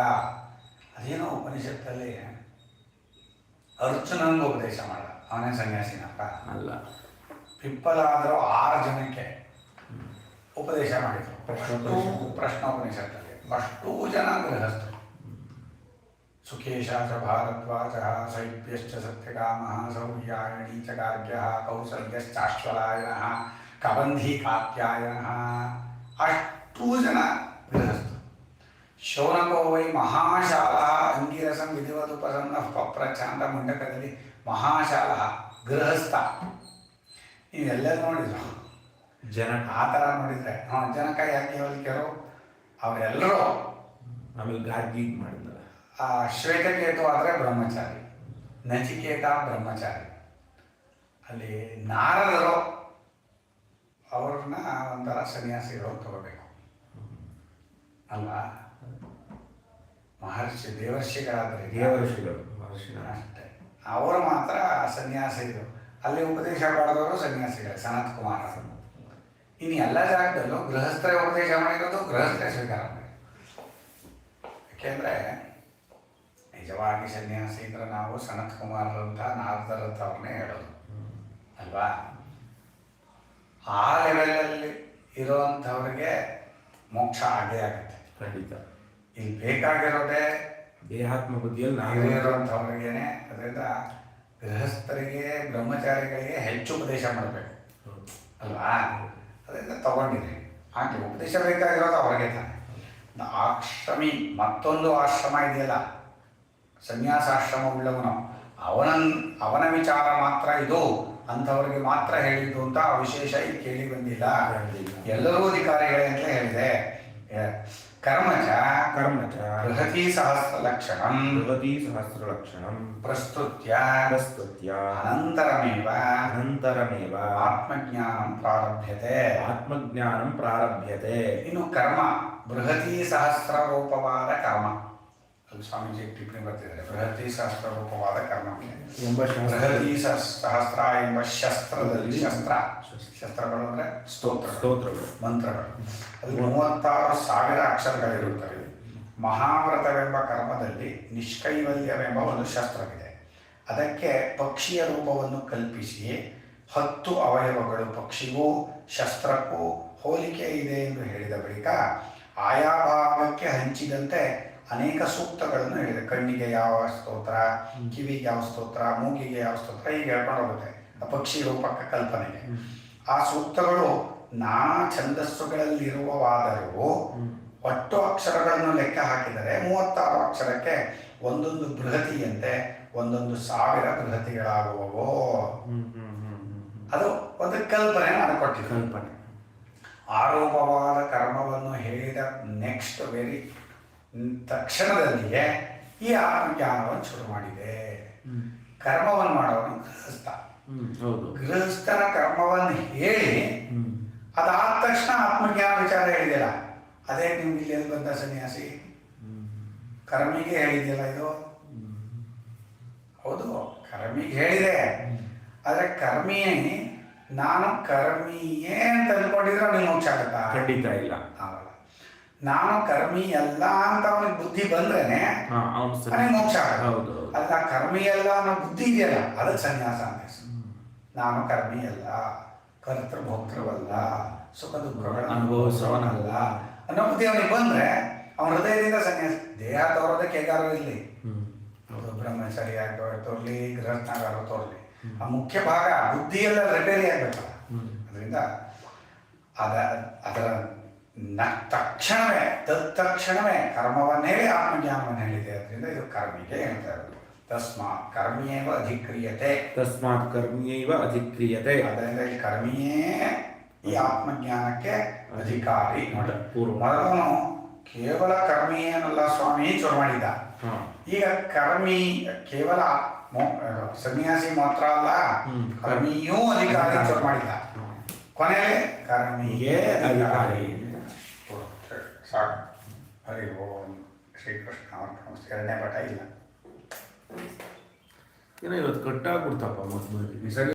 ಅದೇನೋ ಉಪನಿಷತ್ತಲ್ಲಿ ಅರ್ಜುನನಿಗೆ ಉಪದೇಶ ಮಾಡ ಅವನೇ ಸನ್ಯಾಸಿನಪ್ಪ. ಅಲ್ಲ. ಪಿಪ್ಪಲಾದರೂ ಆರು ಜನಕ್ಕೆ. ಉಪದೇಶ ಮಾಡಿದ್ರು ಅಷ್ಟು ಪ್ರಶ್ನೋಪನಿಷತ್ತು. ಪ್ರಶ್ನೋಪನಿಷತ್ತಲ್ಲಿ ಅಷ್ಟೂ ಜನ ಗೃಹಸ್ಥರು ಸುಖೇಶ ಚ ಭಾರದ್ವಾಜ ಶೈಬ್ಯಶ್ಚ ಸತ್ಯಕಾಮ ಸೌರ್ಯಾಯಣಿ ಚ ಗಾರ್ಗ್ಯ ಕೌಸಲ್ಯಶ್ಚಾಶ್ವಲಾಯನ ಕಬಂಧಿ ಕಾತ್ಯಾಯನ ಅಷ್ಟೂ ಜನ ಗೃಹಸ್ಥರು ಶೌನಕೋ ವೈ ಮಹಾಶಾಲ ಅಂಗಿರಸಂ ವಿಧಿವದುಪಸನ್ನ ಪಪ್ರಚಾಂದ ಮುಂಡಕದಲ್ಲಿ ಮಹಾಶಾಲ ಗೃಹಸ್ಥ ನೀವೆಲ್ಲ ನೋಡಿದ್ರು ಜನಕ ಆ ಥರ ನೋಡಿದ್ರೆ ಹಾಂ ಜನಕ ಯಾಕೆ ಹೋಲಿಕೆರು ಅವರೆಲ್ಲರೂ ಆಮೇಲೆ ಗಾರ್ಗಿ ಮಾಡಿದ್ರು ಆ ಶ್ವೇತಕೇತು ಆದರೆ ಬ್ರಹ್ಮಚಾರಿ ನಚಿಕೇತ ಬ್ರಹ್ಮಚಾರಿ. ಅಲ್ಲಿ ನಾರದರು ಅವ್ರನ್ನ ಒಂಥರ ಸನ್ಯಾಸಿಗಳು ತಗೋಬೇಕು. ಅಲ್ವಾ? ಮಹರ್ಷಿ ದೇವರ್ಷಿಗಳಾದ್ರೆ ದೇವರ್ಷಿಗಳು ಮಹರ್ಷಿನ ಅಷ್ಟೇ. ಅವರು ಮಾತ್ರ ಸನ್ಯಾಸಿಗಳು. ಅಲ್ಲಿ ಉಪದೇಶ ಮಾಡಿದವರು ಸನ್ಯಾಸಿಗಳೇ ಸನತ್ ಕುಮಾರ ಇನ್ನು ಎಲ್ಲ ಜಾಗದಲ್ಲೂ ಗೃಹಸ್ಥರೇ ಉಪದೇಶ ಮಾಡಿರೋದು ಗೃಹಸ್ಥರ ಸ್ವೀಕಾರ ಮಾಡಿ. ಯಾಕೆಂದ್ರೆ ನಿಜವಾಗಿ ಸನ್ಯಾಸಿ ಅಂದ್ರೆ ನಾವು ಸನತ್ ಕುಮಾರರಂತ ನಾರದರಂತ ಅವ್ರನ್ನೇ ಹೇಳೋದು. ಅಲ್ವಾ? ಆ ಲೆವೆಲಲ್ಲಿ ಇರೋವಂಥವ್ರಿಗೆ ಮೋಕ್ಷ ಆಗೇ ಆಗುತ್ತೆ. ಖಂಡಿತ. ಇಲ್ಲಿ ಬೇಕಾಗಿರೋದೇ ದೇಹಾತ್ಮ ಬುದ್ಧಿಯಲ್ಲಿ ನಾವು ಹಿರಿಯರಂಥವ್ರಿಗೇನೆ ಅದರಿಂದ ಗೃಹಸ್ಥರಿಗೆ ಬ್ರಹ್ಮಚಾರಿಗಳಿಗೆ ಹೆಚ್ಚು ಉಪದೇಶ ಮಾಡಬೇಕು. ಅಲ್ವಾ? ಅದರಿಂದ ತಗೊಂಡಿದೆ ಹಾಗೆ ಉಪದೇಶ ಬೇಕಾಗಿರೋದು ಅವರಿಗೆ ತಾನೆ. ನ- ಆಶ್ರಮಿ ಮತ್ತೊಂದು ಆಶ್ರಮ ಇದೆಯಲ್ಲ ಸನ್ಯಾಸಾಶ್ರಮ ಉಳ್ಳವನು ಅವನ ಅವನ ವಿಚಾರ ಮಾತ್ರ ಇದು ಅಂಥವ್ರಿಗೆ ಮಾತ್ರ ಹೇಳಿದ್ದು ಅಂತ ಆ ವಿಶೇಷ ಕೇಳಿ ಬಂದಿಲ್ಲ. ಎಲ್ಲರೂ ಅಧಿಕಾರಿಗಳೇ ಅಂತ ಹೇಳಿದೆ. ಎ- ಕರ್ಮಚ ಕರ್ಮಚ ಬೃಹತಿ ಸಹಸ್ರ ಲಕ್ಷಣಂ ಬೃಹತಿ ಸಹಸ್ರ ಲಕ್ಷಣಂ ಪ್ರಸ್ತುತ್ಯ ಪ್ರಸ್ತುತ್ಯ ಅನಂತರಮೇವ ಅನಂತರಮೇವ ಆತ್ಮಜ್ಞಾನಂ ಪ್ರಾರಭ್ಯತೆ ಆತ್ಮಜ್ಞಾನಂ ಪ್ರಾರಭ್ಯತೆ ಇನ್ನು ಕರ್ಮ ಬೃಹತಿ ಸಹಸ್ರ ಅಲ್ಲಿ ಸ್ವಾಮೀಜಿ ಟಿಪ್ಪಣಿ ಬರ್ತಿದ್ದಾರೆ ಬೃಹತಿ ಸಹಸ್ರ ರೂಪವಾದ ಕರ್ಮ. ಎಂಬ ಶಾಸ್ತ್ರ. ಬೃಹತಿ ಸಹಸ್- ಸಹಸ್ರ ಎಂಬ ಶಸ್ತ್ರದಲ್ಲಿ ಶಸ್ತ್ರ. ಶಸ್ತ್ರಗಳು ಅಂದ್ರೆ ಸ್ತೋತ್ರ ಸ್ತೋತ್ರಗಳು ಮಂತ್ರಗಳು. ಅದು ಮೂವತ್ತಾರು ಸಾವಿರ ಅಕ್ಷರಗಳಿರುತ್ತವೆ. ಮಹಾವ್ರತವೆಂಬ ಕರ್ಮದಲ್ಲಿ ನಿಷ್ಕೈವಲ್ಯವೆಂಬ ಒಂದು ಶಸ್ತ್ರವಿದೆ. ಅದಕ್ಕೆ ಪಕ್ಷಿಯ ರೂಪವನ್ನು ಕಲ್ಪಿಸಿ ಹತ್ತು ಅವಯವಗಳು ಪಕ್ಷಿಗೂ ಶಸ್ತ್ರಕ್ಕೂ ಹೋಲಿಕೆ ಇದೆ ಎಂದು ಹೇಳಿದ ಬಳಿಕ ಆಯಾ ಭಾಗಕ್ಕೆ ಹಂಚಿದಂತೆ ಅನೇಕ ಸೂಕ್ತಗಳನ್ನು ಹೇಳಿದೆ. ಕಣ್ಣಿಗೆ ಯಾವ ಸ್ತೋತ್ರ ಕಿವಿಗೆ ಯಾವ ಸ್ತೋತ್ರ ಮೂಗಿಗೆ ಯಾವ ಸ್ತೋತ್ರ ಹೀಗೆ ಹೇಳ್ಕೊಂಡು ಹೋಗುತ್ತೆ ಪಕ್ಷಿ ರೂಪಕ ಕಲ್ಪನೆಗೆ. ಆ ಸೂಕ್ತಗಳು ನಾನಾ ಛಂದಸ್ಸುಗಳಲ್ಲಿರುವವಾದರೂ ಒಟ್ಟು ಅಕ್ಷರಗಳನ್ನು ಲೆಕ್ಕ ಹಾಕಿದರೆ ಮೂವತ್ತಾರು ಅಕ್ಷರಕ್ಕೆ ಒಂದೊಂದು ಬೃಹತಿಯಂತೆ ಒಂದೊಂದು ಸಾವಿರ ಬೃಹತಿಗಳಾಗುವವು. ಅದು ಒಂದು ಕಲ್ಪನೆ ಮಾಡಿಕೊಟ್ಟಿದೆ ಕಲ್ಪನೆ. ಆರೋಪವಾದ ಕರ್ಮವನ್ನು ಹೇಳಿದ ನೆಕ್ಸ್ಟ್ ವೆರಿ ತಕ್ಷಣದಲ್ಲಿಯೇ ಈ ಆತ್ಮಜ್ಞಾನವನ್ನು ಶುರು ಮಾಡಿದೆ. ಕರ್ಮವನ್ನು ಮಾಡೋನು ಗೃಹಸ್ಥ. ಗೃಹಸ್ಥನ ಕರ್ಮವನ್ನು ಹೇಳಿ ಅದಾದ ತಕ್ಷಣ ಆತ್ಮಜ್ಞಾನ ವಿಚಾರ ಹೇಳಿದಿಲ್ಲ ಅದೇ ನಿಮ್ಗೆ ಇಲ್ಲಿ ಎಲ್ಲಿ ಬಂದ ಸನ್ಯಾಸಿ? ಕರ್ಮಿಗೆ ಹೇಳಿದೆಯಲ್ಲ ಇದು? ಹೌದು ಕರ್ಮಿಗೆ ಹೇಳಿದೆ. ಆದರೆ ಕರ್ಮಿ ನಾನು ಕರ್ಮಿಯೇ ಅಂತ ಅನ್ಕೊಂಡಿದ್ರೆ ನೀವು ಮೋಕ್ಷ ಆಗುತ್ತಾ? ಖಂಡಿತ ಇಲ್ಲ. ನಾನು ಕರ್ಮಿ ಅಲ್ಲ ಅಂತ ಅವನಿಗೆ ಬುದ್ಧಿ ಬಂದ್ರೆ ಮೋಕ್ಷ ಹೌದು ಅಲ್ಲ ಕರ್ಮಿ ಅಲ್ಲ ಅನ್ನೋ ಬುದ್ಧಿ ಇದೆಯಲ್ಲ ಅದಕ್ಕೆ ಸನ್ಯಾಸ ಅಂತ. ನಾನು ಕರ್ಮಿ ಅಲ್ಲ ಕರ್ತೃ ಭೋಕ್ತೃವಲ್ಲ ಸುಖ ದುಃಖಗಳ ಅನುಭವಿಸೋನಲ್ಲ. ಅನ್ನೋ ಬುದ್ಧಿ ಅವನಿಗೆ ಬಂದ್ರೆ ಅವನ ಹೃದಯದಿಂದ ಸನ್ಯಾಸ ದೇಹ ತೋರೋದಕ್ಕೆ ಹೇಗಾರು ಇರಲಿ. ಬ್ರಹ್ಮಚಾರಿ ಆಗೋ ತೋರ್ಲಿ ಗೃಹಸ್ಥನಾಗಾರೋ ತೋರ್ಲಿ. ಆ ಮುಖ್ಯ ಭಾಗ ಬುದ್ಧಿಯೆಲ್ಲ ರಿಪೇರಿ ಆಗ್ಬೇಕಲ್ಲ. ಅದರಿಂದ ಅದ ಅದರ ನ ತಕ್ಷಣವೇ ತತ್ಕ್ಷಣವೇ ಕರ್ಮವನ್ನೇ ಆತ್ಮಜ್ಞಾನವನ್ನು ಹೇಳಿದೆ. ಅದರಿಂದ ಇದು ಕರ್ಮಿಗೆ ಹೇಳ್ತಾ ಇರೋದು. ತಸ್ಮಾತ್ ಕರ್ಮಿಯೇವ ಅಧಿಕ್ರಿಯತೆ. ತಸ್ಮಾತ್ ಕರ್ಮಿಯೇವ ಅಧಿಕ್ರಿಯತೆ. ಅದರಿಂದ ಈ ಕರ್ಮಿಯೇ ಈ ಆತ್ಮಜ್ಞಾನಕ್ಕೆ ಅಧಿಕಾರಿ. ನೋಡಿ ಪೂರ್ವ ಮೊದಲವನು ಕೇವಲ ಕರ್ಮಿ ಏನಲ್ಲ ಸ್ವಾಮಿ ಶುರು ಮಾಡಿದ. ಈಗ ಕರ್ಮಿ ಕೇವಲ ಸನ್ಯಾಸಿ ಮಾತ್ರ ಅಲ್ಲ. ಕರ್ಮಿಯೂ ಅಧಿಕಾರಿ ಶುರು ಮಾಡಿದ. ಕೊನೆಯಲ್ಲಿ ಕರ್ಮಿಗೆ ಅಧಿಕಾರಿ. ಸಾಕು ಹರಿ ಓಂ ಶ್ರೀಕೃಷ್ಣ ಎರಡನೇ ಪಟ ಇಲ್ಲ. ಏನೋ ಇವತ್ತು ಕಟ್ಟಾಗ್ಬಿಡ್ತಪ್ಪ ಮೊದಲು ನಿಸರ್ಗ